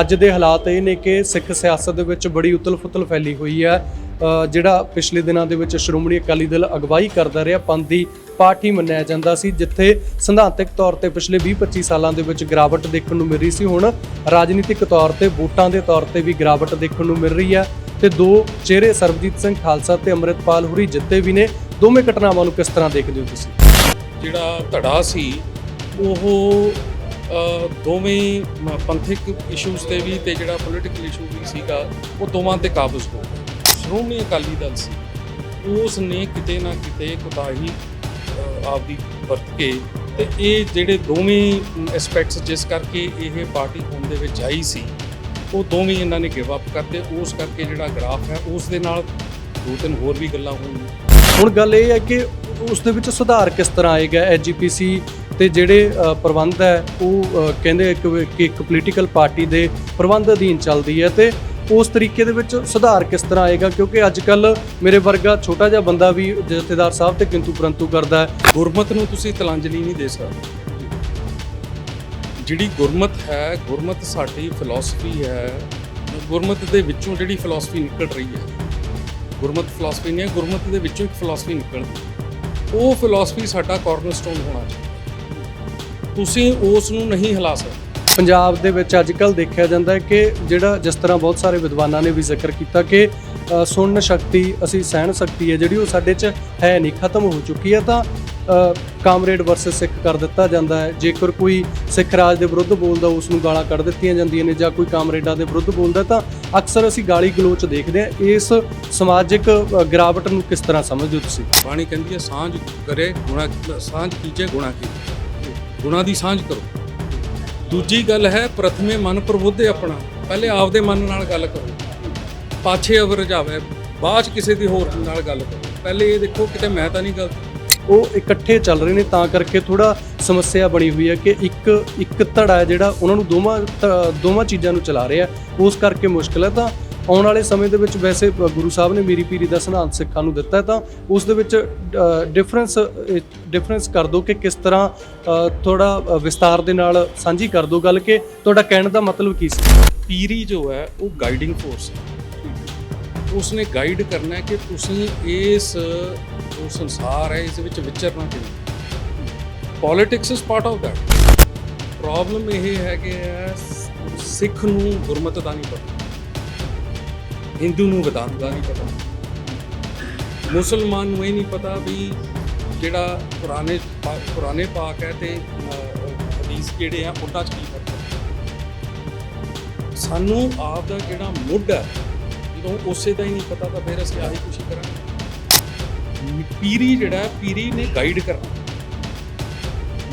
ਅੱਜ ਦੇ ਹਾਲਾਤ ਇਹ ਨੇ ਕਿ ਸਿੱਖ ਸਿਆਸਤ ਦੇ ਵਿੱਚ ਬੜੀ ਉਤਲ-ਫੁਤਲ ਫੈਲੀ ਹੋਈ ਹੈ। ਜਿਹੜਾ ਪਿਛਲੇ ਦਿਨਾਂ ਦੇ ਵਿੱਚ ਸ਼੍ਰੋਮਣੀ ਅਕਾਲੀ ਦਲ ਅਗਵਾਈ ਕਰਦਾ ਰਿਹਾ, ਪੰਥ ਦੀ ਪਾਰਟੀ ਮੰਨਿਆ ਜਾਂਦਾ ਸੀ, ਜਿੱਥੇ ਸਿਧਾਂਤਕ ਤੌਰ ਤੇ ਪਿਛਲੇ 20-25 ਸਾਲਾਂ ਦੇ ਵਿੱਚ ਗਿਰਾਵਟ ਦੇਖਣ ਨੂੰ ਮਿਲ ਰਹੀ ਸੀ। ਹੁਣ ਰਾਜਨੀਤਿਕ ਤੌਰ ਤੇ, ਵੋਟਾਂ ਦੇ ਤੌਰ ਤੇ ਵੀ ਗਿਰਾਵਟ ਦੇਖਣ ਨੂੰ ਮਿਲ ਰਹੀ ਹੈ ਤੇ ਦੋ ਚਿਹਰੇ ਸਰਬਜੀਤ ਸਿੰਘ ਖਾਲਸਾ ਤੇ ਅੰਮ੍ਰਿਤਪਾਲ ਹੁਰੀ ਜਿੱਤੇ ਵੀ ਨੇ। ਦੋਵੇਂ ਘਟਨਾਵਾਂ ਨੂੰ ਕਿਸ ਤਰ੍ਹਾਂ ਦੇਖਦੇ ਹੋ ਤੁਸੀਂ? ਜਿਹੜਾ ਧੜਾ ਸੀ, ਉਹ ਦੋਵੇਂ ਮ- ਪੰਥਕ ਇਸ਼ੂਜ਼ ਤੇ ਵੀ ਤੇ ਜਿਹੜਾ ਪੋਲੀਟੀਕਲ ਇਸ਼ੂ ਵੀ ਸੀਗਾ, ਉਹ ਦੋਵਾਂ ਤੇ ਕਾਬਜ਼ ਹੋ ਗਿਆ ਸ਼੍ਰੋਮਣੀ ਅਕਾਲੀ ਦਲ ਸੀ। ਉਸ ਨੇ ਕਿਤੇ ਨਾ ਕਿਤੇ ਕੁਤਾਹੀ ਆਪਦੀ ਵਰਤ ਕੇ ਤੇ ਇਹ ਜਿਹੜੇ ਦੋਵੇਂ ਐਸਪੈਕਟਸ ਜਿਸ ਕਰਕੇ ਇਹ ਪਾਰਟੀ ਹੋਣ ਦੇ ਵਿੱਚ ਆਈ ਸੀ, ਉਹ ਦੋਵੇਂ ਇਹਨਾਂ ਨੇ ਗਿਵ ਅਪ ਕਰਤੇ। ਉਸ ਕਰਕੇ ਜਿਹੜਾ ਗ੍ਰਾਫ ਹੈ, ਉਸ ਦੇ ਨਾਲ ਦੋ ਤਿੰਨ ਹੋਰ ਵੀ ਗੱਲਾਂ ਹੋਈਆਂ। ਹੁਣ ਗੱਲ ਇਹ ਹੈ ਕਿ ਉਸ ਦੇ ਵਿੱਚ ਸੁਧਾਰ ਕਿਸ ਤਰ੍ਹਾਂ ਆਏਗਾ? ਐਜੀਪੀਸੀ ਤੇ ਜਿਹੜੇ ਪ੍ਰਬੰਧ ਹੈ, ਉਹ ਕਹਿੰਦੇ ਕਿ ਇੱਕ ਪੋਲੀਟੀਕਲ ਪਾਰਟੀ ਦੇ ਪ੍ਰਬੰਧ ਅਧੀਨ ਚੱਲਦੀ ਹੈ ਤੇ ਉਸ ਤਰੀਕੇ ਦੇ ਵਿੱਚ ਸੁਧਾਰ ਕਿਸ ਤਰ੍ਹਾਂ ਆਏਗਾ? ਕਿਉਂਕਿ ਅੱਜ ਕੱਲ ਮੇਰੇ ਵਰਗਾ ਛੋਟਾ ਜਿਹਾ ਬੰਦਾ ਵੀ ਜਥੇਦਾਰ ਸਾਹਿਬ ਤੇ ਕਿੰਤੂ ਪਰੰਤੂ ਕਰਦਾ ਹੈ। ਗੁਰਮਤ ਨੂੰ ਤੁਸੀਂ ਤਲਾਂਜਲੀ ਨਹੀਂ ਦੇ ਸਕਦੇ। ਜਿਹੜੀ ਗੁਰਮਤ ਹੈ, ਗੁਰਮਤ ਸਾਡੀ ਫਿਲਾਸਫੀ ਹੈ, ਗੁਰਮਤ ਦੇ ਵਿੱਚੋਂ ਜਿਹੜੀ ਫਿਲਾਸਫੀ ਨਿਕਲ ਰਹੀ ਹੈ, ਗੁਰਮਤ ਫਿਲਾਸਫੀ ਨਹੀਂ ਹੈ, ਗੁਰਮਤ ਦੇ ਵਿੱਚੋਂ ਇੱਕ ਫਿਲਾਸਫੀ ਨਿਕਲਦੀ ਹੈ। ਉਹ ਫਿਲਾਸਫੀ ਸਾਡਾ ਕਾਰਨਰਸਟੋਨ ਹੋਣਾ ਚਾਹੀਦਾ। ਤੁਸੀਂ ਉਸ ਨੂੰ ਨਹੀਂ ਹਿਲਾ ਸਕਦੇ। ਪੰਜਾਬ ਦੇ ਵਿੱਚ ਅੱਜ ਕੱਲ ਦੇਖਿਆ ਜਾਂਦਾ ਹੈ ਕਿ ਜਿਹੜਾ ਜਿਸ ਤਰ੍ਹਾਂ ਬਹੁਤ ਸਾਰੇ ਵਿਦਵਾਨਾਂ ਨੇ ਵੀ ਜ਼ਿਕਰ ਕੀਤਾ ਕਿ ਸੁਣਨ ਸ਼ਕਤੀ ਅਸੀਂ ਸਹਿਣ ਸ਼ਕਤੀ ਹੈ ਜਿਹੜੀ ਉਹ ਸਾਡੇ 'ਚ ਹੈ ਨਹੀਂ ਖਤਮ ਹੋ ਚੁੱਕੀ ਹੈ ਤਾਂ ਕਾਮਰੇਡ ਵਰਸਸ ਸਿੱਖ ਕਰ ਦਿੱਤਾ ਜਾਂਦਾ ਹੈ। ਜੇਕਰ ਕੋਈ ਸਿੱਖ ਰਾਜ ਦੇ ਵਿਰੁੱਧ ਬੋਲਦਾ ਉਸ ਨੂੰ ਗਾਲਾਂ ਕੱਢ ਦਿੱਤੀਆਂ ਜਾਂਦੀਆਂ ਨੇ ਜਾਂ ਕੋਈ ਕਾਮਰੇਡਾਂ ਦੇ ਵਿਰੁੱਧ ਬੋਲਦਾ ਤਾਂ ਅਕਸਰ ਅਸੀਂ ਗਾਲੀ ਗਲੋਚ ਦੇਖਦੇ ਹਾਂ। ਇਸ ਸਮਾਜਿਕ ਗਿਰਾਵਟ ਨੂੰ ਕਿਸ ਤਰ੍ਹਾਂ ਸਮਝਦੇ ਹੋ ਤੁਸੀਂ? ਬਾਣੀ ਕਹਿੰਦੀ ਹੈ ਸਾਂਝ ਕਰੇ ਗੁਣਾ ਸਾਂਝ ਕੀਜੇ ਗੁਣਾ ਕੀ ਗੁਣਾ ਦੀ ਸਾਂਝ ਕਰੋ। ਦੂਜੀ ਗੱਲ ਹੈ ਪ੍ਰਥਮੇ ਮਨ ਪ੍ਰਬੁੱਧੇ ਆਪਣਾ। ਪਹਿਲੇ ਆਪਦੇ ਮਨ ਨਾਲ ਗੱਲ ਕਰੋ। ਪਾਛੇ ਅਵਰ ਜਾਵੇ, ਬਾਅਦ 'ਚ ਕਿਸੇ ਦੀ ਹੋਰ ਨਾਲ ਗੱਲ ਕਰੋ। ਪਹਿਲੇ ਇਹ ਦੇਖੋ, ਕਿਤੇ ਮੈਂ ਤਾਂ ਨਹੀਂ ਗਲਤ ਉਹ ਇਕੱਠੇ ਚੱਲ ਰਹੇ ਨੇ, ਤਾਂ ਕਰਕੇ ਥੋੜਾ ਸਮੱਸਿਆ ਬਣੀ ਹੋਈ ਹੈ ਕਿ ਇੱਕ ਇੱਕ ਧੜਾ ਹੈ ਜਿਹੜਾ ਉਹਨਾਂ ਨੂੰ ਦੋਵਾਂ ਧ- ਦੋਵਾਂ ਚੀਜ਼ਾਂ ਨੂੰ ਚਲਾ ਰਿਹਾ। ਉਸ ਕਰਕੇ ਮੁਸ਼ਕਲ ਹੈ, ਤਾਂ ਆਉਣ ਵਾਲੇ ਸਮੇਂ ਦੇ ਵਿੱਚ ਵੈਸੇ ਗੁਰੂ ਸਾਹਿਬ ਨੇ ਮੇਰੀ ਪੀਰੀ ਦਾ ਸਿਧਾਂਤ ਸਿੱਖਾਂ ਨੂੰ ਦਿੱਤਾ ਤਾਂ ਉਸ ਦੇ ਵਿੱਚ ਡਿਫਰੈਂਸ ਡਿਫਰੈਂਸ ਕਰ ਦਿਓ ਕਿ ਕਿਸ ਤਰ੍ਹਾਂ ਥੋੜਾ ਵਿਸਤਾਰ ਦੇ ਨਾਲ ਸਾਂਝੀ ਕਰ ਦਿਓ ਗੱਲ ਕਿ ਤੁਹਾਡਾ ਕਹਿਣ ਦਾ ਮਤਲਬ ਕੀ ਸੀ? ਪੀਰੀ ਜੋ ਹੈ, ਉਹ ਗਾਈਡਿੰਗ ਫੋਰਸ ਹੈ। ਉਸਨੇ ਗਾਈਡ ਕਰਨਾ ਹੈ ਕਿ ਤੁਸੀਂ ਇਸ, ਜੋ ਸੰਸਾਰ ਹੈ, ਇਸ ਵਿੱਚ ਵਿਚਰਨਾ ਕਿਵੇਂ? Politics is part of that problem ਇਹ ਹੈ ਕਿ ਸਿੱਖ ਨੂੰ ਗੁਰਮਤ ਦਾ ਨਹੀਂ ਪਤਾ। ਹਿੰਦੂ ਨੂੰ ਵਿਦਾਂਤ ਦਾ ਨਹੀਂ ਪਤਾ। ਮੁਸਲਮਾਨ ਨੂੰ ਇਹ ਨਹੀਂ ਪਤਾ ਵੀ ਜਿਹੜਾ ਪੁਰਾਣੇ ਪਾ- ਪੁਰਾਣੇ ਪਾਕ ਹੈ ਤੇ ਅ, ਹਦੀਸ ਜਿਹੜੇ ਆ ਉਹਨਾਂ 'ਚ ਕੀ ਫ਼ਰਕ ਸਾਨੂੰ ਆਪ ਦਾ ਜਿਹੜਾ ਮੁੱਢ ਹੈ ਜਦੋਂ ਉਸੇ ਦਾ ਹੀ ਨਹੀਂ ਪਤਾ ਤਾਂ ਫਿਰ ਅਸੀਂ ਆਹੀ ਕੁਛ ਕਰਾਂਗੇ। ਪੀਰੀ ਜਿਹੜਾ ਪੀਰੀ ਨੇ ਗਾਈਡ ਕਰਨਾ।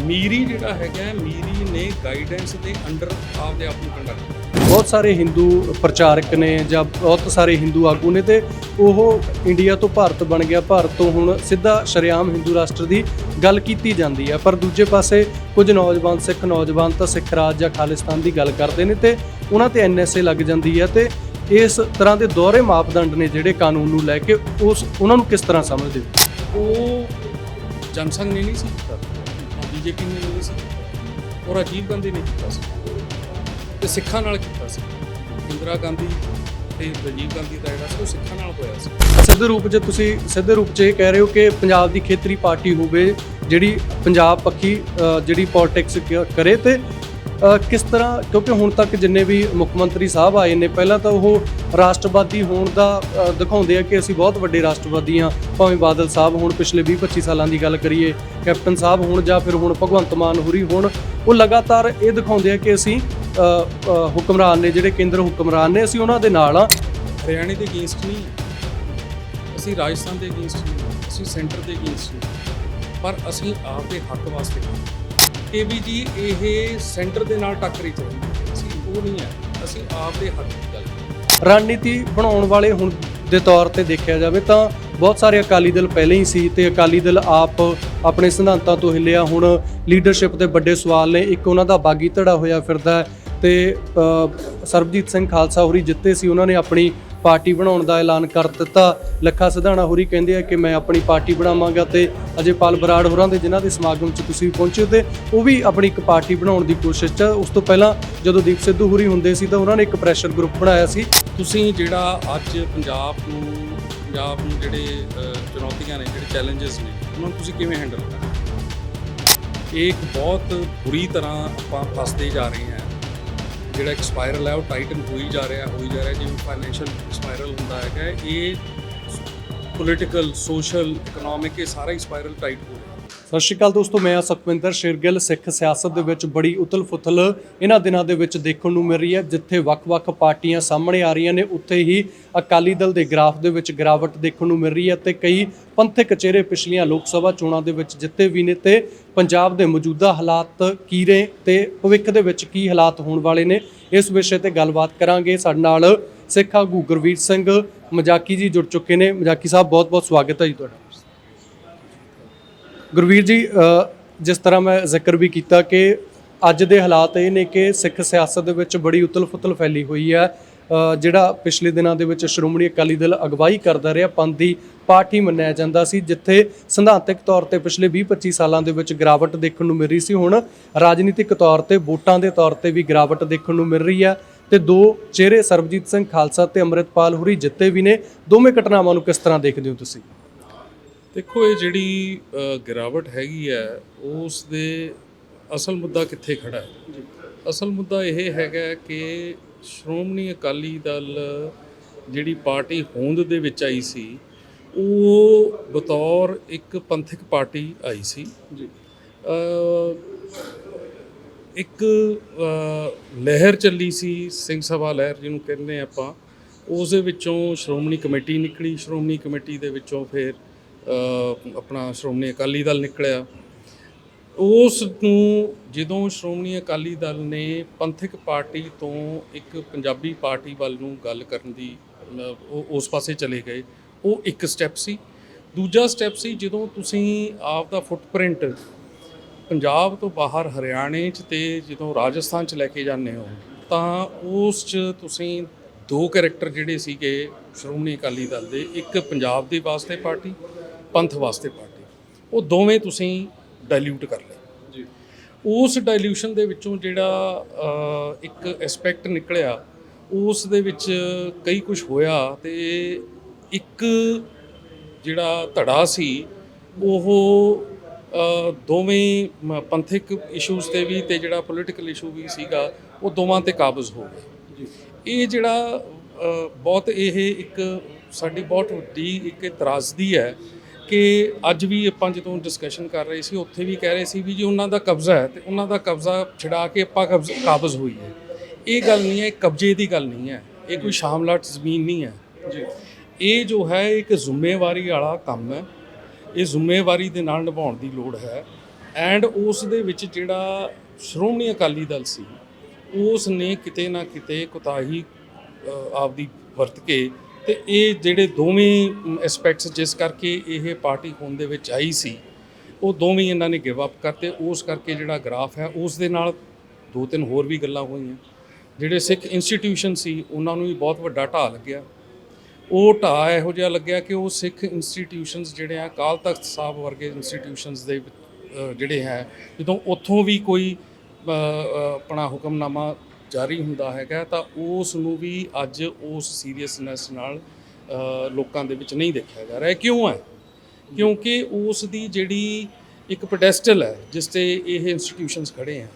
ਮੀਰੀ ਜਿਹੜਾ ਹੈਗਾ ਮੀਰੀ ਨੇ ਗਾਈਡੈਂਸ ਦੇ ਅੰਡਰ ਆਪਦੇ ਆਪ ਨੂੰ ਕੰਡਕਟ ਬਹੁਤ ਸਾਰੇ ਹਿੰਦੂ ਪ੍ਰਚਾਰਕ ਨੇ ਜਾਂ ਬਹੁਤ ਸਾਰੇ ਹਿੰਦੂ ਆਗੂ ਨੇ ਤੇ ਉਹ ਇੰਡੀਆ ਤੋਂ ਭਾਰਤ ਬਣ ਗਿਆ। ਭਾਰਤ ਤੋਂ ਹੁਣ ਸਿੱਧਾ ਸ਼ਰੇਆਮ ਹਿੰਦੂ ਰਾਸ਼ਟਰ ਦੀ ਗੱਲ ਕੀਤੀ ਜਾਂਦੀ ਹੈ। ਪਰ ਦੂਜੇ ਪਾਸੇ ਕੁਝ ਨੌਜਵਾਨ ਸਿੱਖ ਨੌਜਵਾਨ ਤਾਂ ਸਿੱਖ ਰਾਜ ਜਾਂ ਖਾਲਿਸਤਾਨ ਦੀ ਗੱਲ ਕਰਦੇ ਨੇ ਤੇ ਉਹਨਾਂ ਤੇ ਐਨਐਸਏ ਲੱਗ ਜਾਂਦੀ ਹੈ ਤੇ ਇਸ ਤਰ੍ਹਾਂ ਦੇ ਦੋਹਰੇ ਮਾਪਦੰਡ ਨੇ ਜਿਹੜੇ ਕਾਨੂੰਨ ਨੂੰ ਲੈ ਕੇ ਉਸ ਉਹਨਾਂ ਨੂੰ ਕਿਸ ਤਰ੍ਹਾਂ ਸਮਝਦੇ ਉਹ ਜਨਸੰਘ ਨੇ ਨਹੀਂ ਸੀ ਕੀਤਾ ਬੀਜੇਪੀ ਨੇ ਨਹੀਂ ਸੀ ਔਰ ਰਾਜੀਵ ਗਾਂਧੀ ਨੇ ਕੀਤਾ ਸੀ। ਤੇ ਸਿੱਖਾਂ ਨਾਲ ਕੀਤਾ ਸੀ। ਇੰਦਰਾ ਗਾਂਧੀ ਤੇ ਰਾਜੀਵ ਗਾਂਧੀ ਦਾ ਜਿਹੜਾ ਸੀ, ਉਹ ਸਿੱਖਾਂ ਨਾਲ ਹੋਇਆ ਸੀ। ਸਿੱਧੇ ਰੂਪ 'ਚ ਤੁਸੀਂ, ਸਿੱਧੇ ਰੂਪ 'ਚ ਇਹ ਕਹਿ ਰਹੇ ਹੋ ਕਿ ਪੰਜਾਬ ਦੀ ਖੇਤਰੀ ਪਾਰਟੀ ਹੋਵੇ, ਜਿਹੜੀ ਪੰਜਾਬ ਪੱਖੀ ਜਿਹੜੀ ਪੋਲਿਟਿਕਸ ਕਰੇ ਤੇ ਕਿਸ ਤਰ੍ਹਾਂ, ਕਿਉਂਕਿ ਹੁਣ ਤੱਕ ਜਿੰਨੇ ਵੀ ਮੁੱਖ ਮੰਤਰੀ ਸਾਹਿਬ ਆਏ ਨੇ, ਪਹਿਲਾਂ ਤਾਂ ਉਹ ਰਾਸ਼ਟਰਵਾਦੀ ਹੋਣ ਦਾ ਦਿਖਾਉਂਦੇ ਆ ਕਿ ਅਸੀਂ ਬਹੁਤ ਵੱਡੇ ਰਾਸ਼ਟਰਵਾਦੀ ਹਾਂ। ਭਾਵੇਂ ਬਾਦਲ ਸਾਹਿਬ ਹੁਣ, ਪਿਛਲੇ 20-25 ਸਾਲਾਂ ਦੀ ਗੱਲ ਕਰੀਏ, ਕੈਪਟਨ ਸਾਹਿਬ ਹੋਣ ਜਾਂ ਫਿਰ ਹੁਣ ਭਗਵੰਤ ਮਾਨ ਹੁਰੀ ਹੋਣ, ਉਹ ਲਗਾਤਾਰ ਇਹ ਦਿਖਾਉਂਦੇ ਆ ਕਿ ਅਸੀਂ ਹੁਕਮਰਾਨ ਨੇ, ਜਿਹੜੇ ਕੇਂਦਰ ਹੁਕਮਰਾਨ ਨੇ, ਅਸੀਂ ਉਹਨਾਂ ਦੇ ਨਾਲ ਆ ਹਰਿਆਣੇ ਦੇ ਅਗੇਂਸਟ ਨਹੀਂ। ਅਸੀਂ ਰਾਜਸਥਾਨ ਦੇ ਅਗੇਂਸਟ ਨਹੀਂ। ਅਸੀਂ ਸੈਂਟਰ ਦੇ ਅਗੇਂਸਟ ਨਹੀਂ। ਪਰ ਅਸੀਂ ਆਪ ਦੇ ਹੱਕ ਵਾਸਤੇ ਇਹ ਵੀ ਜੀ, ਇਹ ਸੈਂਟਰ ਦੇ ਨਾਲ ਟੱਕਰੀ ਚੱਲਦੀ ਅਸੀਂ ਉਹ ਨਹੀਂ ਹੈ, ਅਸੀਂ ਆਪ ਦੇ ਹੱਕ ਦੀ ਗੱਲ ਰਣਨੀਤੀ ਬਣਾਉਣ ਵਾਲੇ ਹੁਣ ਦੇ ਤੌਰ ਤੇ ਦੇਖਿਆ ਜਾਵੇ ਤਾਂ ਬਹੁਤ ਸਾਰੇ ਅਕਾਲੀ ਦਲ ਪਹਿਲੇ ਹੀ ਸੀ ਤੇ ਅਕਾਲੀ ਦਲ ਆਪ ਆਪਣੇ ਸਿਧਾਂਤਾਂ ਤੋਂ ਹਿੱਲਿਆ। ਹੁਣ ਲੀਡਰਸ਼ਿਪ ਦੇ ਵੱਡੇ ਸਵਾਲ ਨੇ, ਇੱਕ ਉਹਨਾਂ ਦਾ ਬਾਗੀ ਧੜਾ ਹੋਇਆ ਫਿਰਦਾ ਹੈ ਤੇ ਸਰਬਜੀਤ ਸਿੰਘ ਖਾਲਸਾ ਹੋਰੀ ਜਿੱਤੇ ਸੀ, ਉਹਨਾਂ ਨੇ ਆਪਣੀ ਪਾਰਟੀ ਬਣਾਉਣ ਦਾ ਐਲਾਨ ਕਰ ਦਿੱਤਾ। ਲੱਖਾ ਸਿਧਾਣਾ ਹੋਰੀ ਕਹਿੰਦੇ ਆ ਕਿ ਮੈਂ ਆਪਣੀ ਪਾਰਟੀ ਬਣਾਵਾਂਗਾ ਤੇ ਅਜੇਪਾਲ ਬਰਾੜ ਹੋਰਾਂ ਦੇ ਜਿਨ੍ਹਾਂ ਦੇ ਸਮਾਗਮ 'ਚ ਤੁਸੀਂ ਵੀ ਪਹੁੰਚੇ ਤੇ ਉਹ ਵੀ ਆਪਣੀ ਇੱਕ ਪਾਰਟੀ ਬਣਾਉਣ ਦੀ ਕੋਸ਼ਿਸ਼ 'ਚ ਉਸ ਤੋਂ ਪਹਿਲਾਂ ਜਦੋਂ ਦੀਪ ਸਿੱਧੂ ਹੋਰੀ ਹੁੰਦੇ ਸੀ ਤਾਂ ਉਹਨਾਂ ਨੇ ਇੱਕ ਪ੍ਰੈਸ਼ਰ ਗਰੁੱਪ ਬਣਾਇਆ ਸੀ। ਤੁਸੀਂ ਜਿਹੜਾ ਅੱਜ ਪੰਜਾਬ ਨੂੰ ਪੰਜਾਬ ਨੂੰ ਜਿਹੜੇ ਚੁਣੌਤੀਆਂ ਨੇ, ਜਿਹੜੇ ਚੈਲੰਜਸ ਨੇ, ਉਹਨਾਂ ਨੂੰ ਤੁਸੀਂ ਕਿਵੇਂ ਹੈਂਡਲ ਕਰਦੇ ਇਹ ਇੱਕ ਬਹੁਤ ਬੁਰੀ ਤਰ੍ਹਾਂ ਆਪਾਂ ਫਸਦੇ ਜਾ ਰਹੇ ਹਾਂ। ਜਿਹੜਾ ਇੱਕ ਸਪਾਇਰਲ ਹੈ, ਉਹ ਟਾਈਟਨ ਹੋਈ ਜਾ ਰਿਹਾ, ਹੋਈ ਜਾ ਰਿਹਾ, ਜਿਵੇਂ ਫਾਈਨੈਂਸ਼ੀਅਲ ਸਪਾਇਰਲ ਹੁੰਦਾ ਹੈਗਾ, ਇਹ ਪੋਲੀਟੀਕਲ ਸੋਸ਼ਲ ਇਕਨੋਮਿਕ ਇਹ ਸਾਰਾ ਹੀ ਸਪਾਇਰਲ ਟਾਈਟ ਹੋ ਰਿਹਾ। ਸਤਿ ਸ਼੍ਰੀ ਅਕਾਲ ਦੋਸਤੋ, ਮੈਂ ਹਾਂ ਸੁਖਵਿੰਦਰ ਸ਼ੇਰਗਿੱਲ। ਸਿੱਖ ਸਿਆਸਤ ਦੇ ਵਿੱਚ ਬੜੀ ਉਤਲ-ਫੁਤਲ ਇਹਨਾਂ ਦਿਨਾਂ ਦੇ ਵਿੱਚ ਦੇਖਣ ਨੂੰ ਮਿਲ ਰਹੀ ਹੈ, ਜਿੱਥੇ ਵੱਖ-ਵੱਖ ਪਾਰਟੀਆਂ ਸਾਹਮਣੇ ਆ ਰਹੀਆਂ ਨੇ। ਉੱਥੇ ਹੀ ਅਕਾਲੀ ਦਲ ਦੇ ਗ੍ਰਾਫ ਦੇ ਵਿੱਚ ਗਿਰਾਵਟ ਦੇਖਣ ਨੂੰ ਮਿਲ ਰਹੀ ਹੈ ਤੇ ਕਈ ਪੰਥਕ ਚਿਹਰੇ ਪਿਛਲੀਆਂ ਲੋਕ ਸਭਾ ਚੋਣਾਂ ਦੇ ਵਿੱਚ ਜਿੱਤੇ ਵੀ ਨੇ ਤੇ ਪੰਜਾਬ ਦੇ ਮੌਜੂਦਾ ਹਾਲਾਤ ਕੀ ਨੇ ਤੇ ਭਵਿੱਖ ਦੇ ਵਿੱਚ ਕੀ ਹਾਲਾਤ ਹੋਣ ਵਾਲੇ ਨੇ, ਇਸ ਵਿਸ਼ੇ ਤੇ ਗੱਲਬਾਤ ਕਰਾਂਗੇ। ਸਾਡੇ ਨਾਲ ਸਿੱਖ ਆਗੂ ਗੁਰਵੀਰ ਸਿੰਘ ਮਜਾਕੀ ਜੀ ਜੁੜ ਚੁੱਕੇ ਨੇ। ਮਜਾਕੀ ਸਾਹਿਬ, ਬਹੁਤ-ਬਹੁਤ ਸਵਾਗਤ ਹੈ ਜੀ ਤੁਹਾਡਾ। ਗੁਰਵੀਰ ਜੀ ਜਿਸ ਤਰ੍ਹਾਂ ਮੈਂ ਜ਼ਿਕਰ ਵੀ ਕੀਤਾ ਕਿ ਅੱਜ ਦੇ ਹਾਲਾਤ ਇਹ ਨੇ ਕਿ ਸਿੱਖ ਸਿਆਸਤ ਦੇ ਵਿੱਚ ਬੜੀ ਉਤਲ-ਫੁਤਲ ਫੈਲੀ ਹੋਈ ਹੈ। ਜਿਹੜਾ ਪਿਛਲੇ ਦਿਨਾਂ ਦੇ ਵਿੱਚ ਸ਼੍ਰੋਮਣੀ ਅਕਾਲੀ ਦਲ ਅਗਵਾਈ ਕਰਦਾ ਰਿਹਾ, ਪੰਥ ਦੀ ਪਾਰਟੀ ਮੰਨਿਆ ਜਾਂਦਾ ਸੀ, ਜਿੱਥੇ ਸਿਧਾਂਤਕ ਤੌਰ ਤੇ ਪਿਛਲੇ 20-25 ਸਾਲਾਂ ਦੇ ਵਿੱਚ ਗਿਰਾਵਟ ਦੇਖਣ ਨੂੰ ਮਿਲ ਰਹੀ ਸੀ, ਹੁਣ ਰਾਜਨੀਤਿਕ ਤੌਰ ਤੇ, ਵੋਟਾਂ ਦੇ ਤੌਰ ਤੇ ਵੀ ਗਿਰਾਵਟ ਦੇਖਣ ਨੂੰ ਮਿਲ ਰਹੀ ਹੈ ਤੇ ਦੋ ਚਿਹਰੇ ਸਰਬਜੀਤ ਸਿੰਘ ਖਾਲਸਾ ਤੇ ਅੰਮ੍ਰਿਤਪਾਲ ਹੁਰੀ ਜਿੱਤੇ ਵੀ ਨੇ। ਦੋਵੇਂ ਘਟਨਾਵਾਂ ਨੂੰ ਕਿਸ ਤਰ੍ਹਾਂ ਦੇਖਦੇ ਹੋ ਤੁਸੀਂ? ਦੇਖੋ ਇਹ ਜਿਹੜੀ ਗਿਰਾਵਟ ਹੈਗੀ ਹੈ ਉਸ ਦੇ ਅਸਲ ਮੁੱਦਾ ਕਿੱਥੇ ਖੜਾ ਹੈ? ਅਸਲ ਮੁੱਦਾ ਇਹ ਹੈਗਾ ਕਿ ਸ਼੍ਰੋਮਣੀ ਅਕਾਲੀ ਦਲ ਜਿਹੜੀ ਪਾਰਟੀ ਹੋਂਦ ਦੇ ਵਿੱਚ ਆਈ ਸੀ ਉਹ ਬਤੌਰ ਇੱਕ ਪੰਥਕ ਪਾਰਟੀ ਆਈ ਸੀ। ਜੀ। ਇੱਕ ਲਹਿਰ ਚੱਲੀ ਸੀ ਸਿੰਘ ਸਭਾ ਲਹਿਰ ਜਿਹਨੂੰ ਕਹਿੰਦੇ ਆਪਾਂ। ਉਸ ਦੇ ਵਿੱਚੋਂ ਸ਼੍ਰੋਮਣੀ ਕਮੇਟੀ ਨਿਕਲੀ ਸ਼੍ਰੋਮਣੀ ਕਮੇਟੀ ਦੇ ਵਿੱਚੋਂ ਫਿਰ ਆਪਣਾ ਸ਼੍ਰੋਮਣੀ ਅਕਾਲੀ ਦਲ ਨਿਕਲਿਆ। ਉਸ ਨੂੰ ਜਦੋਂ ਸ਼੍ਰੋਮਣੀ ਅਕਾਲੀ ਦਲ ਨੇ ਪੰਥਕ ਪਾਰਟੀ ਤੋਂ ਇੱਕ ਪੰਜਾਬੀ ਪਾਰਟੀ ਵੱਲ ਨੂੰ ਗੱਲ ਕਰਨ ਦੀ ਉਹ ਉਸ ਪਾਸੇ ਚਲੇ ਗਏ। ਉਹ ਇੱਕ ਸਟੈਪ ਸੀ। ਦੂਜਾ ਸਟੈਪ ਸੀ ਜਦੋਂ ਤੁਸੀਂ ਆਪ ਦਾ ਫੁੱਟਪ੍ਰਿੰਟ ਪੰਜਾਬ ਤੋਂ ਬਾਹਰ ਹਰਿਆਣੇ 'ਚ ਤੇ ਜਦੋਂ ਰਾਜਸਥਾਨ 'ਚ ਲੈ ਕੇ ਜਾਂਦੇ ਹੋ, ਤਾਂ ਉਸ 'ਚ ਤੁਸੀਂ ਦੋ ਕੈਰੈਕਟਰ ਜਿਹੜੇ ਸੀਗੇ ਸ਼੍ਰੋਮਣੀ ਅਕਾਲੀ ਦਲ ਦੇ। ਇੱਕ ਪੰਜਾਬ ਦੇ ਵਾਸਤੇ ਪਾਰਟੀ ਪੰਥ ਵਾਸਤੇ ਪਾਰਟੀ। ਉਹ ਦੋਵੇਂ ਤੁਸੀਂ ਡਾਇਲਿਊਟ ਕਰ ਲਏ। ਜੀ। ਉਸ ਡਾਇਲੂਸ਼ਨ ਦੇ ਵਿੱਚੋਂ ਜਿਹੜਾ ਇੱਕ ਐਸਪੈਕਟ ਨਿਕਲਿਆ ਉਸ ਦੇ ਵਿੱਚ ਕਈ ਕੁਝ ਹੋਇਆ ਤੇ ਇੱਕ ਜਿਹੜਾ ਧੜਾ ਸੀ ਉਹ ਦੋਵੇਂ ਪੰਥਕ ਇਸ਼ੂਜ਼ ਤੇ ਵੀ ਤੇ ਜਿਹੜਾ ਪੋਲੀਟੀਕਲ ਇਸ਼ੂ ਵੀ ਸੀਗਾ ਉਹ ਦੋਵਾਂ ਤੇ ਕਾਬਜ਼ ਹੋ ਗਏ। ਜੀ। ਇਹ ਜਿਹੜਾ ਬਹੁਤ ਇਹ ਇੱਕ ਸਾਡੀ ਬਹੁਤ ਵੱਡੀ ਇੱਕ ਇਤਰਾਜ਼ਦੀ ਹੈ ਕਿ ਅੱਜ ਵੀ ਆਪਾਂ ਜਦੋਂ ਡਿਸਕਸ਼ਨ ਕਰ ਰਹੇ ਸੀ ਉੱਥੇ ਵੀ ਕਹਿ ਰਹੇ ਸੀ ਵੀ ਜੀ ਉਹਨਾਂ ਦਾ ਕਬਜ਼ਾ ਹੈ ਤੇ ਉਹਨਾਂ ਦਾ ਕਬਜ਼ਾ ਛਡਾ ਕੇ ਆਪਾਂ ਕਬਜ਼ ਕਾਬਜ਼ ਹੋਈ ਹੈ। ਇਹ ਗੱਲ ਨਹੀਂ ਹੈ ਇਹ ਕਬਜ਼ੇ ਦੀ ਗੱਲ ਨਹੀਂ ਹੈ। ਇਹ ਕੋਈ ਸ਼ਾਮਲਾਟ ਜ਼ਮੀਨ ਨਹੀਂ ਹੈ। ਜੀ। ਇਹ ਜੋ ਹੈ ਇੱਕ ਜ਼ਿੰਮੇਵਾਰੀ ਵਾਲਾ ਕੰਮ ਹੈ। ਇਹ ਜ਼ਿੰਮੇਵਾਰੀ ਦੇ ਨਾਲ ਨਿਭਾਉਣ ਦੀ ਲੋੜ ਹੈ। ਐਂਡ ਉਸ ਦੇ ਵਿੱਚ ਜਿਹੜਾ ਸ਼੍ਰੋਮਣੀ ਅਕਾਲੀ ਦਲ ਸੀ ਉਸ ਨੇ ਕਿਤੇ ਨਾ ਕਿਤੇ ਕੁਤਾਹੀ ਅ, ਆਪਦੀ ਵਰਤ ਕੇ ਤੇ ਇਹ ਜਿਹੜੇ ਦੋਵੇਂ ਐਸਪੈਕਟਸ ਜਿਸ ਕਰਕੇ ਇਹ ਪਾਰਟੀ ਹੋਣ ਦੇ ਵਿੱਚ ਆਈ ਸੀ, ਉਹ ਦੋਵੇਂ ਇਹਨਾਂ ਨੇ ਗਿਵ ਅਪ ਕਰਤੇ। ਉਸ ਕਰਕੇ ਜਿਹੜਾ ਗ੍ਰਾਫ ਹੈ, ਉਸ ਦੇ ਨਾਲ ਦੋ ਤਿੰਨ ਹੋਰ ਵੀ ਗੱਲਾਂ ਹੋਈਆਂ। ਜਿਹੜੇ ਸਿੱਖ ਇੰਸਟੀਟਿਊਸ਼ਨ ਸੀ, ਉਹਨਾਂ ਨੂੰ ਵੀ ਬਹੁਤ ਵੱਡਾ ਢਾਹ ਲੱਗਿਆ। ਉਹ ਢਾਹ ਇਹੋ ਜਿਹਾ ਲੱਗਿਆ ਕਿ ਉਹ ਸਿੱਖ ਇੰਸਟੀਟਿਊਸ਼ਨਸ ਜਿਹੜੇ ਆ, ਅਕਾਲ ਤਖਤ ਸਾਹਿਬ ਵਰਗੇ ਇੰਸਟੀਟਿਊਸ਼ਨਸ ਦੇ ਜਿਹੜੇ ਹੈ, ਜਦੋਂ ਉੱਥੋਂ ਵੀ ਕੋਈ ਆਪਣਾ ਹੁਕਮਨਾਮਾ ਜਾਰੀ ਹੁੰਦਾ ਹੈਗਾ ਤਾਂ ਉਸ ਨੂੰ ਵੀ ਅੱਜ ਉਸ ਸੀਰੀਅਸਨੈਸ ਨਾਲ ਲੋਕਾਂ ਦੇ ਵਿੱਚ ਨਹੀਂ ਦੇਖਿਆ ਜਾ ਰਿਹਾ। ਕਿਉਂ ਹੈ? ਕਿਉਂਕਿ ਉਸ ਦੀ ਜਿਹੜੀ ਇੱਕ ਪੈਡੈਸਟਲ ਹੈ ਜਿਸ ਤੇ ਇਹ ਇੰਸਟੀਟਿਊਸ਼ਨਸ ਖੜੇ ਆ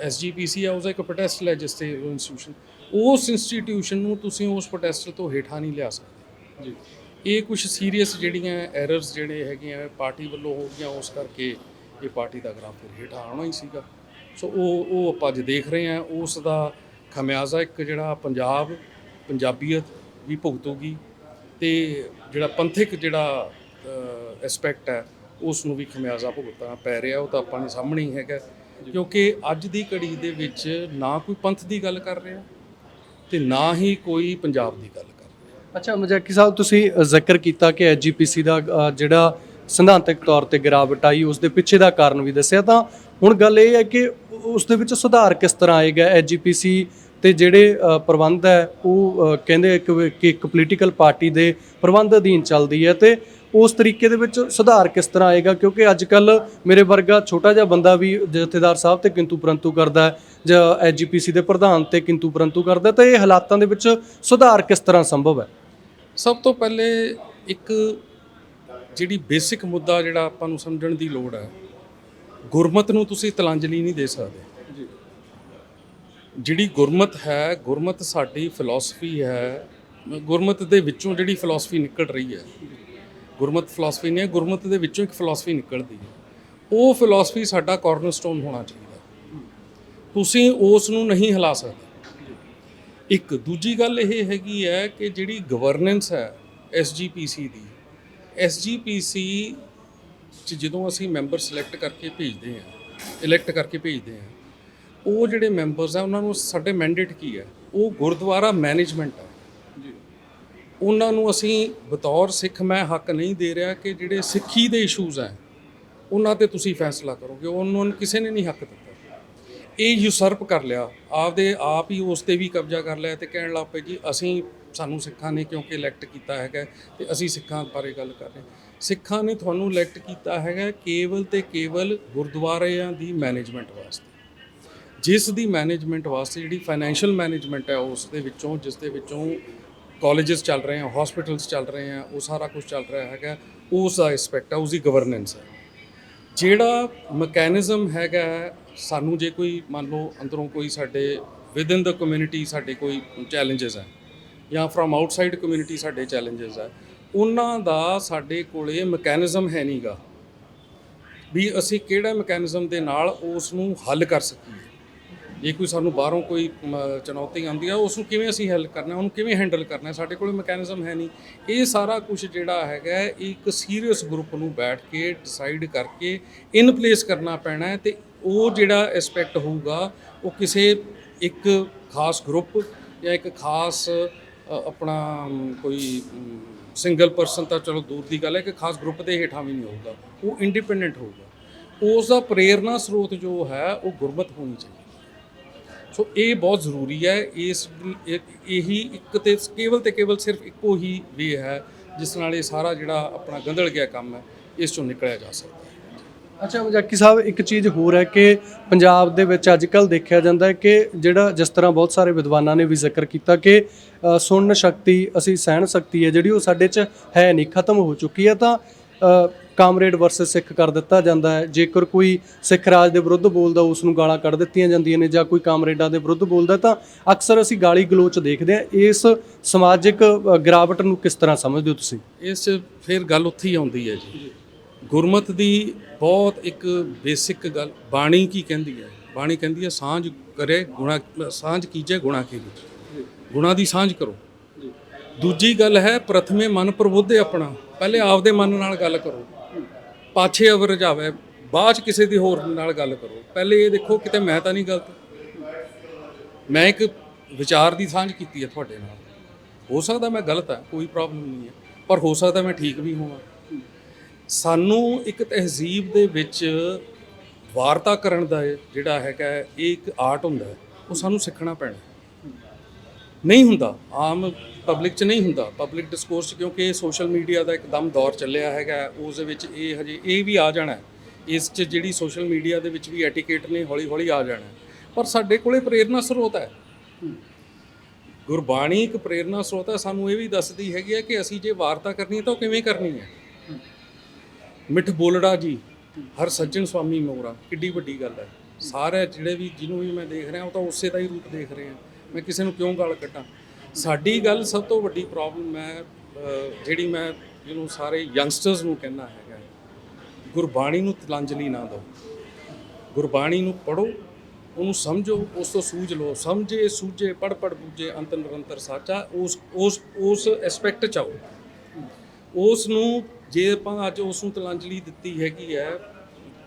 ਐਸਜੀਪੀਸੀ ਹੈ ਉਸ ਦਾ ਇੱਕ ਪੈਡੈਸਟਲ ਹੈ ਜਿਸ ਤੇ ਉਹ ਇੰਸਟੀਟਿਊਸ਼ਨ ਉਸ ਇੰਸਟੀਟਿਊਸ਼ਨ ਨੂੰ ਤੁਸੀਂ ਉਸ ਪੈਡੈਸਟਲ ਤੋਂ ਹੇਠਾਂ ਨਹੀਂ ਲਿਆ ਸਕਦੇ। ਜੀ। ਇਹ ਕੁਝ ਸੀਰੀਅਸ ਜਿਹੜੀਆਂ ਐਰਰਸ ਜਿਹੜੇ ਹੈਗੇ ਆ ਪਾਰਟੀ ਵੱਲੋਂ ਹੋ ਗਈਆਂ ਉਸ ਕਰਕੇ ਇਹ ਪਾਰਟੀ ਦਾ ਗ੍ਰਾਫ ਫਿਰ ਹੇਠਾਂ ਆਉਣਾ ਹੀ ਸੀਗਾ। ਸੋ ਉਹ ਉਹ ਆਪਾਂ ਅੱਜ ਦੇਖ ਰਹੇ ਹਾਂ ਉਸ ਦਾ ਖਮਿਆਜ਼ਾ ਇੱਕ ਜਿਹੜਾ ਪੰਜਾਬ ਪੰਜਾਬੀਅਤ ਵੀ ਭੁਗਤੂਗੀ ਤੇ ਜਿਹੜਾ ਪੰਥਕ ਜਿਹੜਾ ਐਸਪੈਕਟ ਹੈ ਉਸ ਨੂੰ ਵੀ ਖਮਿਆਜ਼ਾ ਭੁਗਤਣਾ ਪੈ ਰਿਹਾ ਉਹ ਤਾਂ ਆਪਾਂ ਦੇ ਸਾਹਮਣੇ ਹੀ ਹੈਗਾ। ਕਿਉਂਕਿ ਅੱਜ ਦੀ ਘੜੀ ਦੇ ਵਿੱਚ ਨਾ ਕੋਈ ਪੰਥ ਦੀ ਗੱਲ ਕਰ ਰਿਹਾ ਤੇ ਨਾ ਹੀ ਕੋਈ ਪੰਜਾਬ ਦੀ ਗੱਲ ਕਰ ਰਿਹਾ। ਅੱਛਾ ਮਜਾਕੀ ਸਾਹਿਬ ਤੁਸੀਂ ਜ਼ਿਕਰ ਕੀਤਾ ਕਿ ਐਜੀਪੀਸੀ ਦਾ ਜਿਹੜਾ ਸਿਧਾਂਤਕ ਤੌਰ ਤੇ ਗਿਰਾਵਟ ਆਈ ਉਸ ਦੇ ਪਿੱਛੇ ਦਾ ਕਾਰਨ ਵੀ ਦੱਸਿਆ ਤਾਂ ਹੁਣ ਗੱਲ ਇਹ ਹੈ ਕਿ ਉਸ ਦੇ ਵਿੱਚ ਸੁਧਾਰ ਕਿਸ ਤਰ੍ਹਾਂ ਆਏਗਾ? ਐਜੀਪੀਸੀ ਤੇ ਜਿਹੜੇ ਪ੍ਰਬੰਧ ਹੈ ਉਹ ਕਹਿੰਦੇ ਇੱਕ ਕਿ ਇੱਕ ਪੋਲੀਟੀਕਲ ਪਾਰਟੀ ਦੇ ਪ੍ਰਬੰਧ ਅਧੀਨ ਚੱਲਦੀ ਹੈ ਤੇ ਉਸ ਤਰੀਕੇ ਦੇ ਵਿੱਚ ਸੁਧਾਰ ਕਿਸ ਤਰ੍ਹਾਂ ਆਏਗਾ? ਕਿਉਂਕਿ ਅੱਜ ਕੱਲ ਮੇਰੇ ਵਰਗਾ ਛੋਟਾ ਜਿਹਾ ਬੰਦਾ ਵੀ ਜਥੇਦਾਰ ਸਾਹਿਬ ਤੇ ਕਿੰਤੂ ਪਰੰਤੂ ਕਰਦਾ ਹੈ ਜਾਂ ਐਜੀਪੀਸੀ ਦੇ ਪ੍ਰਧਾਨ ਤੇ ਕਿੰਤੂ ਪਰੰਤੂ ਕਰਦਾ ਹੈ, ਤਾਂ ਇਹ ਹਾਲਾਤਾਂ ਦੇ ਵਿੱਚ ਸੁਧਾਰ ਕਿਸ ਤਰ੍ਹਾਂ ਸੰਭਵ ਹੈ? ਸਭ ਤੋਂ ਪਹਿਲੇ ਇੱਕ ਜਿਹੜੀ ਬੇਸਿਕ ਮੁੱਦਾ ਜਿਹੜਾ ਆਪਾਂ ਨੂੰ ਸਮਝਣ ਦੀ ਲੋੜ ਹੈ ਗੁਰਮਤ ਨੂੰ ਤੁਸੀਂ ਤਲਾਂਜਲੀ ਨਹੀਂ ਦੇ ਸਕਦੇ। ਜਿਹੜੀ ਗੁਰਮਤ ਹੈ ਗੁਰਮਤ ਸਾਡੀ ਫਿਲਾਸਫੀ ਹੈ ਗੁਰਮਤ ਦੇ ਵਿੱਚੋਂ ਜਿਹੜੀ ਫਿਲਾਸਫੀ ਨਿਕਲ ਰਹੀ ਹੈ ਗੁਰਮਤ ਫਿਲਾਸਫੀ ਨਹੀਂ ਹੈ ਗੁਰਮਤ ਦੇ ਵਿੱਚੋਂ ਇੱਕ ਫਿਲਾਸਫੀ ਨਿਕਲਦੀ ਹੈ। ਉਹ ਫਿਲਾਸਫੀ ਸਾਡਾ ਕਾਰਨਰਸਟੋਨ ਹੋਣਾ ਚਾਹੀਦਾ। ਤੁਸੀਂ ਉਸ ਨੂੰ ਨਹੀਂ ਹਿਲਾ ਸਕਦੇ। ਇੱਕ ਦੂਜੀ ਗੱਲ ਇਹ ਹੈਗੀ ਹੈ ਕਿ ਜਿਹੜੀ ਗਵਰਨੈਂਸ ਹੈ ਐਸਜੀਪੀਸੀ ਦੀ ਐਸਜੀਪੀਸੀ ਚ ਜਦੋਂ ਅਸੀਂ ਮੈਂਬਰ ਸਿਲੈਕਟ ਕਰਕੇ ਭੇਜਦੇ ਹਾਂ ਇਲੈਕਟ ਕਰਕੇ ਭੇਜਦੇ ਹਾਂ ਉਹ ਜਿਹੜੇ ਮੈਂਬਰਸ ਆ ਉਹਨਾਂ ਨੂੰ ਸਾਡੇ ਮੈਂਡੇਟ ਕੀ ਹੈ? ਉਹ ਗੁਰਦੁਆਰਾ ਮੈਨੇਜਮੈਂਟ ਹੈ ਉਹਨਾਂ ਨੂੰ ਅਸੀਂ ਬਤੌਰ ਸਿੱਖ ਮੈਂ ਹੱਕ ਨਹੀਂ ਦੇ ਰਿਹਾ ਕਿ ਜਿਹੜੇ ਸਿੱਖੀ ਦੇ ਇਸ਼ੂਜ਼ ਹੈ ਉਹਨਾਂ ਤੇ ਤੁਸੀਂ ਫੈਸਲਾ ਕਰੋਗੇ। ਉਹਨਾਂ ਨੂੰ ਕਿਸੇ ਨੇ ਨਹੀਂ ਹੱਕ ਦਿੱਤਾ। ਇਹ ਯੂਸਰਪ ਕਰ ਲਿਆ। ਆਪਦੇ ਆਪ ਹੀ ਉਸ ਤੇ ਵੀ ਕਬਜ਼ਾ ਕਰ ਲਿਆ ਤੇ ਕਹਿਣ ਲੱਗ ਪਏ ਜੀ ਅਸੀਂ ਸਾਨੂੰ ਸਿੱਖਾਂ ਨੇ ਕਿਉਂਕਿ ਇਲੈਕਟ ਕੀਤਾ ਹੈਗਾ ਤੇ ਅਸੀਂ ਸਿੱਖਾਂ ਬਾਰੇ ਗੱਲ ਕਰ ਰਹੇ। ਸਿੱਖਾਂ ਨੇ ਤੁਹਾਨੂੰ ਇਲੈਕਟ ਕੀਤਾ ਹੈਗਾ ਕੇਵਲ ਤੇ ਕੇਵਲ ਗੁਰਦੁਆਰਿਆਂ ਦੀ ਮੈਨੇਜਮੈਂਟ ਵਾਸਤੇ। ਜਿਸ ਦੀ ਮੈਨੇਜਮੈਂਟ ਵਾਸਤੇ, ਜਿਹੜੀ ਫਾਈਨੈਂਸ਼ੀਅਲ ਮੈਨੇਜਮੈਂਟ ਹੈ, ਉਸ ਦੇ ਵਿੱਚੋਂ, ਜਿਸ ਦੇ ਵਿੱਚੋਂ ਕਾਲਜਸ ਚੱਲ ਰਹੇ ਆ ਹਸਪੀਟਲਸ ਚੱਲ ਰਹੇ ਆ, ਉਹ ਸਾਰਾ ਕੁਝ ਚੱਲ ਰਿਹਾ ਹੈਗਾ, ਉਸ ਦਾ ਐਸਪੈਕਟ ਹੈ ਉਸਦੀ ਗਵਰਨੈਂਸ ਹੈ ਜਿਹੜਾ ਮੈਕੈਨਿਜ਼ਮ ਹੈਗਾ, ਸਾਨੂੰ ਜੇ ਕੋਈ, ਮੰਨ ਲਓ, ਅੰਦਰੋਂ ਕੋਈ ਸਾਡੇ ਵਿਦਨ ਦਾ ਕਮਿਊਨਿਟੀ ਸਾਡੇ ਕੋਈ ਚੈਲੰਜਸ ਹੈ ਜਾਂ ਫਰਮ ਆਊਟਸਾਈਡ ਕਮਿਊਨਿਟੀ ਸਾਡੇ ਚੈਲੰਜਸ ਹੈ ਉਹਨਾਂ ਦਾ ਸਾਡੇ ਕੋਲੇ ਮੈਕੈਨਿਜ਼ਮ ਹੈ ਨਹੀਂਗਾ ਵੀ ਅਸੀਂ ਕਿਹੜਾ ਮੈਕੈਨਿਜ਼ਮ ਦੇ ਨਾਲ ਉਸ ਨੂੰ ਹੱਲ ਕਰ ਸਕੀਏ। ਜੇ ਕੋਈ ਸਾਨੂੰ ਬਾਹਰੋਂ ਕੋਈ ਮ, ਚੁਣੌਤੀ ਆਉਂਦੀ ਆ ਉਸ ਨੂੰ ਕਿਵੇਂ ਅਸੀਂ ਹੈਲ ਕਰਨਾ ਉਹਨੂੰ ਕਿਵੇਂ ਹੈਂਡਲ ਕਰਨਾ ਸਾਡੇ ਕੋਲ ਮੈਕੈਨਿਜ਼ਮ ਹੈ ਨਹੀਂ। ਇਹ ਸਾਰਾ ਕੁਝ ਜਿਹੜਾ ਹੈਗਾ ਹੈ, ਇੱਕ ਸੀਰੀਅਸ ਗਰੁੱਪ ਨੂੰ ਬੈਠ ਕੇ ਡਿਸਾਈਡ ਕਰਕੇ ਇਨ ਪਲੇਸ ਕਰਨਾ ਪੈਣਾ ਹੈ ਤੇ ਉਹ ਜਿਹੜਾ ਐਸਪੈਕਟ ਹੋਊਗਾ ਉਹ ਕਿਸੇ ਇੱਕ ਖਾਸ ਗਰੁੱਪ ਜਾਂ ਇੱਕ ਖਾਸ ਆਪਣਾ ਕੋਈ ਸਿੰਗਲ ਪਰਸਨ ਤਾਂ ਚਲੋ ਦੂਰ ਦੀ ਗੱਲ ਹੈ ਕਿ ਖਾਸ ਗਰੁੱਪ ਦੇ ਹੇਠਾਂ ਵੀ ਨਹੀਂ ਹੋਊਗਾ, ਉਹ ਇੰਡੀਪੈਂਡੈਂਟ ਹੋਊਗਾ। ਉਸ ਦਾ ਪ੍ਰੇਰਨਾ ਸਰੋਤ ਜੋ ਹੈ, ਉਹ ਗੁਰਮਤ ਹੋਣੀ ਚਾਹੀਦੀ ਸੋ ਇਹ ਬਹੁਤ ਜ਼ਰੂਰੀ ਹੈ, ਇਸ ਇਹੀ ਇੱਕ ਤੇ ਕੇਵਲ ਤੇ ਕੇਵਲ ਸਿਰਫ ਇੱਕੋ ਹੀ ਵੇ ਹੈ, ਜਿਸ ਨਾਲ ਇਹ ਸਾਰਾ ਜਿਹੜਾ ਆਪਣਾ ਗੰਧਲ ਗਿਆ ਕੰਮ ਹੈ, ਇਸ ਚੋਂ ਨਿਕਲਿਆ ਜਾ ਸਕਦਾ ਅੱਛਾ ਮਜਾਕੀ ਸਾਹਿਬ ਇੱਕ ਚੀਜ਼ ਹੋਰ ਹੈ ਕਿ ਪੰਜਾਬ ਦੇ ਵਿੱਚ ਅੱਜ ਕੱਲ ਦੇਖਿਆ ਜਾਂਦਾ ਹੈ ਕਿ ਜਿਹੜਾ ਜਿਸ ਤਰ੍ਹਾਂ ਬਹੁਤ ਸਾਰੇ ਵਿਦਵਾਨਾਂ ਨੇ ਵੀ ਜ਼ਿਕਰ ਕੀਤਾ ਕਿ ਅ, ਸੁਣਨ ਸ਼ਕਤੀ ਅਸੀਂ ਸਹਿਣ ਸ਼ਕਤੀ ਹੈ ਜਿਹੜੀ ਉਹ ਸਾਡੇ 'ਚ ਹੈ ਨਹੀਂ ਖਤਮ ਹੋ ਚੁੱਕੀ ਹੈ ਤਾਂ ਅ, ਕਾਮਰੇਡ ਵਰਸਸ ਸਿੱਖ ਕਰ ਦਿੱਤਾ ਜਾਂਦਾ ਹੈ। ਜੇਕਰ ਕੋਈ ਸਿੱਖ ਰਾਜ ਦੇ ਵਿਰੁੱਧ ਬੋਲਦਾ ਉਸ ਨੂੰ ਗਾਲਾਂ ਕੱਢ ਦਿੱਤੀਆਂ ਜਾਂਦੀਆਂ ਨੇ ਜਾਂ ਕੋਈ ਕਾਮਰੇਡਾਂ ਦੇ ਵਿਰੁੱਧ ਬੋਲਦਾ ਤਾਂ ਅਕਸਰ ਅਸੀਂ ਗਾਲੀ ਗਲੋਚ ਦੇਖਦੇ ਹਾਂ। ਇਸ ਸਮਾਜਿਕ ਅ, ਗਿਰਾਵਟ ਨੂੰ ਕਿਸ ਤਰ੍ਹਾਂ ਸਮਝਦੇ ਹੋ ਤੁਸੀਂ? ਇਸ 'ਚ ਫਿਰ ਗੱਲ ਉੱਥੇ ਹੀ ਆਉਂਦੀ ਹੈ ਜੀ। ਗੁਰਮਤ ਦੀ ਬਹੁਤ ਇੱਕ ਬੇਸਿਕ ਗੱਲ, ਬਾਣੀ ਕੀ ਕਹਿੰਦੀ ਹੈ? ਬਾਣੀ ਕਹਿੰਦੀ ਹੈ, ਸਾਂਝ ਕਰੇ ਗੁਣਾ, ਸਾਂਝ ਕੀਜੇ ਗੁਣਾ ਕੀ ਗੁਣਾ ਦੀ ਸਾਂਝ ਕਰੋ। ਦੂਜੀ ਗੱਲ ਹੈ, ਪ੍ਰਥਮੇ ਮਨ ਪ੍ਰਬੁੱਧੇ ਆਪਣਾ। ਪਹਿਲੇ ਆਪਦੇ ਮਨ ਨਾਲ ਗੱਲ ਕਰੋ। ਪਾਛੇ ਅਵਰ ਜਾਵੇ ਬਾਅਦ 'ਚ ਕਿਸੇ ਦੀ ਹੋਰ ਨਾਲ ਗੱਲ ਕਰੋ। ਪਹਿਲੇ ਇਹ ਦੇਖੋ, ਕਿਤੇ ਮੈਂ ਤਾਂ ਨਹੀਂ ਗਲਤ। ਮੈਂ ਇੱਕ ਵਿਚਾਰ ਦੀ ਸਾਂਝ ਕੀਤੀ ਹੈ ਤੁਹਾਡੇ ਨਾਲ। ਹੋ ਸਕਦਾ ਮੈਂ ਗਲਤ ਹਾਂ, ਕੋਈ ਪ੍ਰੋਬਲਮ ਨਹੀਂ ਹੈ। ਪਰ ਹੋ ਸਕਦਾ ਮੈਂ ਠੀਕ ਵੀ ਹੋਵਾਂ। ਸਾਨੂੰ ਇੱਕ ਤਹਿਜ਼ੀਬ ਦੇ ਵਿੱਚ ਵਾਰਤਾ ਕਰਨ ਦਾ ਜਿਹੜਾ ਹੈਗਾ, ਇਹ ਇੱਕ ਆਰਟ ਹੁੰਦਾ ਹੈ, ਉਹ ਸਾਨੂੰ ਸਿੱਖਣਾ ਪੈਣਾ ਨਹੀਂ ਹੁੰਦਾ, ਆਮ ਪਬਲਿਕ 'ਚ ਨਹੀਂ ਹੁੰਦਾ। ਪਬਲਿਕ ਡਿਸਕੋਰਸ 'ਚ ਕਿਉਂਕਿ ਇਹ ਸੋਸ਼ਲ ਮੀਡੀਆ ਦਾ ਇੱਕਦਮ ਦੌਰ ਚੱਲਿਆ ਹੈਗਾ, ਉਸ ਦੇ ਵਿੱਚ ਇਹ ਹਜੇ, ਇਹ ਵੀ ਆ ਜਾਣਾ ਇਸ 'ਚ ਜਿਹੜੀ ਸੋਸ਼ਲ ਮੀਡੀਆ ਦੇ ਵਿੱਚ ਵੀ ਐਟੀਕੇਟ ਨੇ ਹੌਲੀ ਹੌਲੀ ਆ ਜਾਣਾ ਪਰ ਸਾਡੇ ਕੋਲੇ ਪ੍ਰੇਰਨਾ ਸਰੋਤ ਹੈ। ਗੁਰਬਾਣੀ ਇੱਕ ਪ੍ਰੇਰਨਾ ਸਰੋਤ ਹੈ, ਸਾਨੂੰ ਇਹ ਵੀ ਦੱਸਦੀ ਹੈਗੀ ਹੈ ਕਿ ਅਸੀਂ ਜੇ ਵਾਰਤਾ ਕਰਨੀ ਹੈ ਤਾਂ ਉਹ ਕਿਵੇਂ ਕਰਨੀ ਹੈ? ਮਿੱਠ ਬੋਲੜਾ ਜੀ, ਹਰ ਸੱਜਣ ਸੁਆਮੀ ਮੋਰਾ ਕਿੱਡੀ ਵੱਡੀ ਗੱਲ ਹੈ। ਸਾਰੇ ਜਿਹੜੇ ਵੀ ਜਿਹਨੂੰ ਵੀ ਮੈਂ ਦੇਖ ਰਿਹਾ, ਉਹ ਤਾਂ ਉਸੇ ਦਾ ਹੀ ਰੂਪ ਦੇਖ ਰਹੇ ਆ। ਮੈਂ ਕਿਸੇ ਨੂੰ ਕਿਉਂ ਗਾਲ ਕੱਢਾਂ? ਸਾਡੀ ਗੱਲ ਸਭ ਤੋਂ ਵੱਡੀ ਪ੍ਰੋਬਲਮ ਹੈ ਜਿਹੜੀ ਮੈਂ ਜਿਹਨੂੰ ਸਾਰੇ ਯੰਗਸਟਰਸ ਨੂੰ ਕਹਿਣਾ ਹੈਗਾ ਗੁਰਬਾਣੀ ਨੂੰ ਤਲਾਂਜਲੀ ਨਾ ਦਿਓ। ਗੁਰਬਾਣੀ ਨੂੰ ਪੜੋ ਉਹਨੂੰ ਸਮਝੋ, ਉਸ ਤੋਂ ਸੂਝ ਲਓ। ਸਮਝੇ, ਸੂਝੇ ਪੜ ਪੜ ਬੂਝੇ ਅੰਤ ਨਿਰੰਤਰ ਸਾਚਾ, ਉਸ ਉਸ ਉਸ ਐਸਪੈਕਟ ਚ ਆਓ। ਉਸ ਨੂੰ ਜੇ ਆਪਾਂ ਅੱਜ ਉਸ ਨੂੰ ਤਲਾਂਜਲੀ ਦਿੱਤੀ ਹੈਗੀ ਹੈ,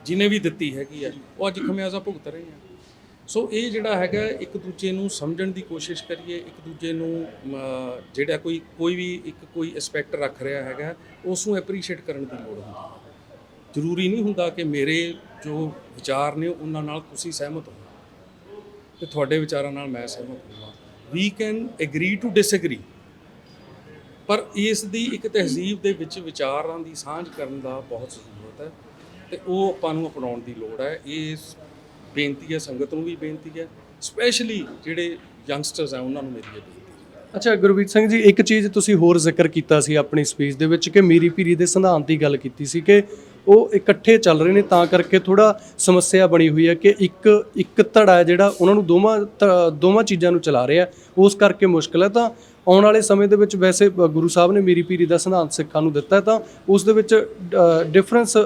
ਜਿਨੇ ਵੀ ਦਿੱਤੀ ਹੈਗੀ ਹੈ, ਉਹ ਅੱਜ ਖਮਿਆਜ਼ਾ ਭੁਗਤ ਰਹੇ ਆ। ਸੋ ਇਹ ਜਿਹੜਾ ਹੈਗਾ, ਇੱਕ ਦੂਜੇ ਨੂੰ ਸਮਝਣ ਦੀ ਕੋਸ਼ਿਸ਼ ਕਰੀਏ, ਇੱਕ ਦੂਜੇ ਨੂੰ ਜਿਹੜਾ ਕੋਈ ਕੋਈ ਵੀ ਇੱਕ ਕੋਈ ਐਸਪੈਕਟ ਰੱਖ ਰਿਹਾ ਹੈਗਾ, ਉਸ ਨੂੰ ਐਪਰੀਸ਼ੀਏਟ ਕਰਨ ਦੀ ਲੋੜ ਹੁੰਦੀ ਹੈ। ਜ਼ਰੂਰੀ ਨਹੀਂ ਹੁੰਦਾ ਕਿ ਮੇਰੇ ਜੋ ਵਿਚਾਰ ਨੇ, ਉਹਨਾਂ ਨਾਲ ਤੁਸੀਂ ਸਹਿਮਤ ਹੋ ਤੇ ਤੁਹਾਡੇ ਵਿਚਾਰਾਂ ਨਾਲ ਮੈਂ ਸਹਿਮਤ ਹੋਵਾਂ। We can agree to disagree ਪਰ ਇਸ ਦੀ ਇੱਕ ਤਹਿਜ਼ੀਬ ਦੇ ਵਿੱਚ ਵਿਚਾਰਾਂ ਦੀ ਸਾਂਝ ਕਰਨ ਦਾ ਬਹੁਤ ਜ਼ਰੂਰਤ ਹੈ ਤੇ ਉਹ ਆਪਾਂ ਨੂੰ ਅਪਣਾਉਣ ਦੀ ਲੋੜ ਹੈ। ਇਸ ਬੇਨਤੀ ਹੈ, ਸੰਗਤ ਨੂੰ ਵੀ ਬੇਨਤੀ ਹੈ ਸਪੈਸ਼ਲੀ ਜਿਹੜੇ ਯੰਗਸਟਰਸ ਹੈ, ਉਹਨਾਂ ਨੂੰ ਮੇਰੀ ਇਹ ਬੇਨਤੀ ਅੱਛਾ ਗੁਰਬੀਰ ਸਿੰਘ ਜੀ, ਇੱਕ ਚੀਜ਼ ਤੁਸੀਂ ਹੋਰ ਜ਼ਿਕਰ ਕੀਤਾ ਸੀ ਆਪਣੀ ਸਪੀਚ ਦੇ ਵਿੱਚ ਕਿ ਮੀਰੀ ਪੀਰੀ ਦੇ ਸਿਧਾਂਤ ਦੀ ਗੱਲ ਕੀਤੀ ਸੀ ਕਿ ਉਹ ਇਕੱਠੇ ਚੱਲ ਰਹੇ ਨੇ, ਤਾਂ ਕਰਕੇ ਥੋੜਾ ਸਮੱਸਿਆ ਬਣੀ ਹੋਈ ਹੈ ਕਿ ਇੱਕ ਇੱਕ ਧੜਾ ਜਿਹੜਾ ਉਹਨਾਂ ਨੂੰ ਦੋਵਾਂ ਧ- ਦੋਵਾਂ ਚੀਜ਼ਾਂ ਨੂੰ ਚਲਾ ਰਿਹਾ ਉਸ ਕਰਕੇ ਮੁਸ਼ਕਲ ਹੈ। ਤਾਂ ਆਉਣ ਵਾਲੇ ਸਮੇਂ ਦੇ ਵਿੱਚ ਵੈਸੇ ਗੁਰੂ ਸਾਹਿਬ ਨੇ ਮੀਰੀ ਪੀਰੀ ਦਾ ਸਿਧਾਂਤ ਸਿੱਖਾਂ ਨੂੰ ਦਿੱਤਾ ਤਾਂ ਉਸ ਦੇ ਵਿੱਚ ਡਿਫਰੈਂਸ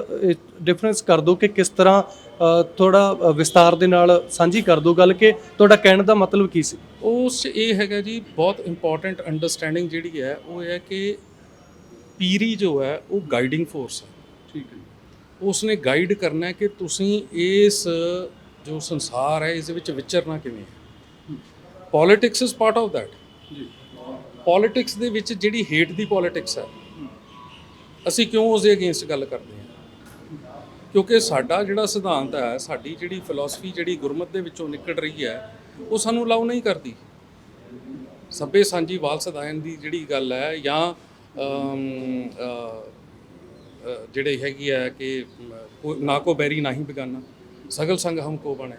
ਡਿਫਰੈਂਸ ਕਰ ਦਿਓ ਕਿ ਕਿਸ ਤਰ੍ਹਾਂ ਥੋੜਾ ਵਿਸਤਾਰ ਦੇ ਨਾਲ ਸਾਂਝੀ ਕਰ ਦਿਓ ਗੱਲ ਕਿ ਤੁਹਾਡਾ ਕਹਿਣ ਦਾ ਮਤਲਬ ਕੀ ਸੀ? ਉਸ ਇਹ ਹੈਗਾ ਜੀ ਬਹੁਤ ਇੰਪੋਰਟੈਂਟ ਅੰਡਰਸਟੈਂਡਿੰਗ ਜਿਹੜੀ ਹੈ ਉਹ ਹੈ ਕਿ ਪੀਰੀ ਜੋ ਹੈ ਉਹ ਗਾਈਡਿੰਗ ਫੋਰਸ ਹੈ। ਠੀਕ ਹੈ ਉਸਨੇ ਗਾਈਡ ਕਰਨਾ ਹੈ ਕਿ ਤੁਸੀਂ ਇਸ ਜੋ ਸੰਸਾਰ ਹੈ ਇਸ ਦੇ ਵਿੱਚ ਵਿਚਰਨਾ ਕਿਵੇਂ ਹੈ। Politics is part of that ਜੀ। ਪੋਲਿਟਿਕਸ ਦੇ ਵਿੱਚ ਜਿਹੜੀ ਹੇਟ ਦੀ ਪੋਲਿਟਿਕਸ ਹੈ, ਅਸੀਂ ਕਿਉਂ ਉਸ ਦੇ ਅਗੇਂਸਟ ਗੱਲ ਕਰਦੇ ਹਾਂ? ਕਿਉਂਕਿ ਸਾਡਾ ਜਿਹੜਾ ਸਿਧਾਂਤ ਹੈ, ਸਾਡੀ ਜਿਹੜੀ ਫਿਲਾਸਫੀ ਜਿਹੜੀ ਗੁਰਮਤ ਦੇ ਵਿੱਚੋਂ ਨਿਕਲ ਰਹੀ ਹੈ, ਉਹ ਸਾਨੂੰ ਅਲਾਉ ਨਹੀਂ ਕਰਦੀ। ਸਭੇ ਸਾਂਝੀ ਵਾਲ ਸਦਾਇਨ ਦੀ ਜਿਹੜੀ ਗੱਲ ਹੈ, ਜਾਂ ਜਿਹੜੇ ਹੈਗੀ ਹੈ ਕਿ ਕੋ- ਨਾ ਕੋ ਬੈਰੀ ਨਹੀਂ ਬਗਾਨਾ, ਸਗਲ ਸੰਗ ਹਮ ਕੋ ਬਣੇ।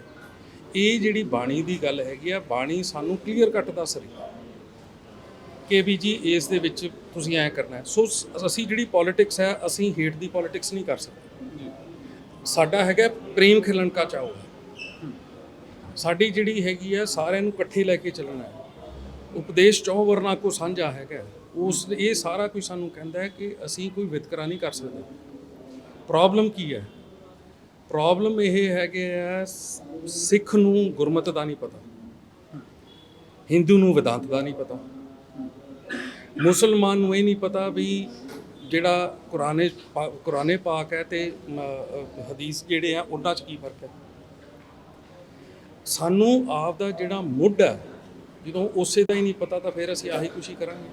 ਇਹ ਜਿਹੜੀ ਬਾਣੀ ਦੀ ਗੱਲ ਹੈਗੀ ਆ ਬਾਣੀ ਸਾਨੂੰ ਕਲੀਅਰ ਕੱਟ ਦੱਸ ਰਹੀ ਹੈ। ਕਿ ਵੀ ਜੀ ਇਸ ਦੇ ਵਿੱਚ ਤੁਸੀਂ ਐਂ ਕਰਨਾ ਹੈ। ਸੋ ਅਸੀਂ ਜਿਹੜੀ ਪੋਲਿਟਿਕਸ ਹੈ ਅਸੀਂ ਹੇਟ ਦੀ ਪੋਲਿਟਿਕਸ ਨਹੀਂ ਕਰ ਸਕਦੇ। ਸਾਡਾ ਹੈਗਾ ਪ੍ਰੇਮ ਖਿਲਣ ਕਾ ਚਾਹੋ ਸਾਡੀ ਜਿਹੜੀ ਹੈਗੀ ਹੈ ਸਾਰਿਆਂ ਨੂੰ ਇਕੱਠੇ ਲੈ ਕੇ ਚੱਲਣਾ ਹੈ। ਉਪਦੇਸ਼ ਚੌ ਵਰਨਾ ਕੋ ਸਾਂਝਾ ਹੈਗਾ ਉਸ ਇਹ ਸਾਰਾ ਕੁਝ ਸਾਨੂੰ ਕਹਿੰਦਾ ਹੈ ਕਿ ਅਸੀਂ ਕੋਈ ਵਿਤਕਰਾ ਨਹੀਂ ਕਰ ਸਕਦੇ। ਪ੍ਰੋਬਲਮ ਕੀ ਹੈ? ਪ੍ਰੋਬਲਮ ਇਹ ਹੈ ਕਿ ਹੈ ਸ- ਸਿੱਖ ਨੂੰ ਗੁਰਮਤ ਦਾ ਨਹੀਂ ਪਤਾ। ਹਿੰਦੂ ਨੂੰ ਵਿਦਾਂਤ ਦਾ ਨਹੀਂ ਪਤਾ। ਮੁਸਲਮਾਨ ਨੂੰ ਇਹ ਨਹੀਂ ਪਤਾ ਵੀ ਜਿਹੜਾ ਕੁਰਾਨੇ ਕੁਰਾਨੇ ਪਾਕ ਹੈ ਤੇ ਹਦੀਸ ਜਿਹੜੇ ਆ ਉਹਨਾਂ 'ਚ ਕੀ ਫ਼ਰਕ ਹੈ ਸਾਨੂੰ ਆਪ ਦਾ ਜਿਹੜਾ ਮੁੱਢ ਹੈ ਜਦੋਂ ਉਸੇ ਦਾ ਹੀ ਨਹੀਂ ਪਤਾ ਤਾਂ ਫਿਰ ਅਸੀਂ ਆਹੀ ਹੀ ਕਰਾਂਗੇ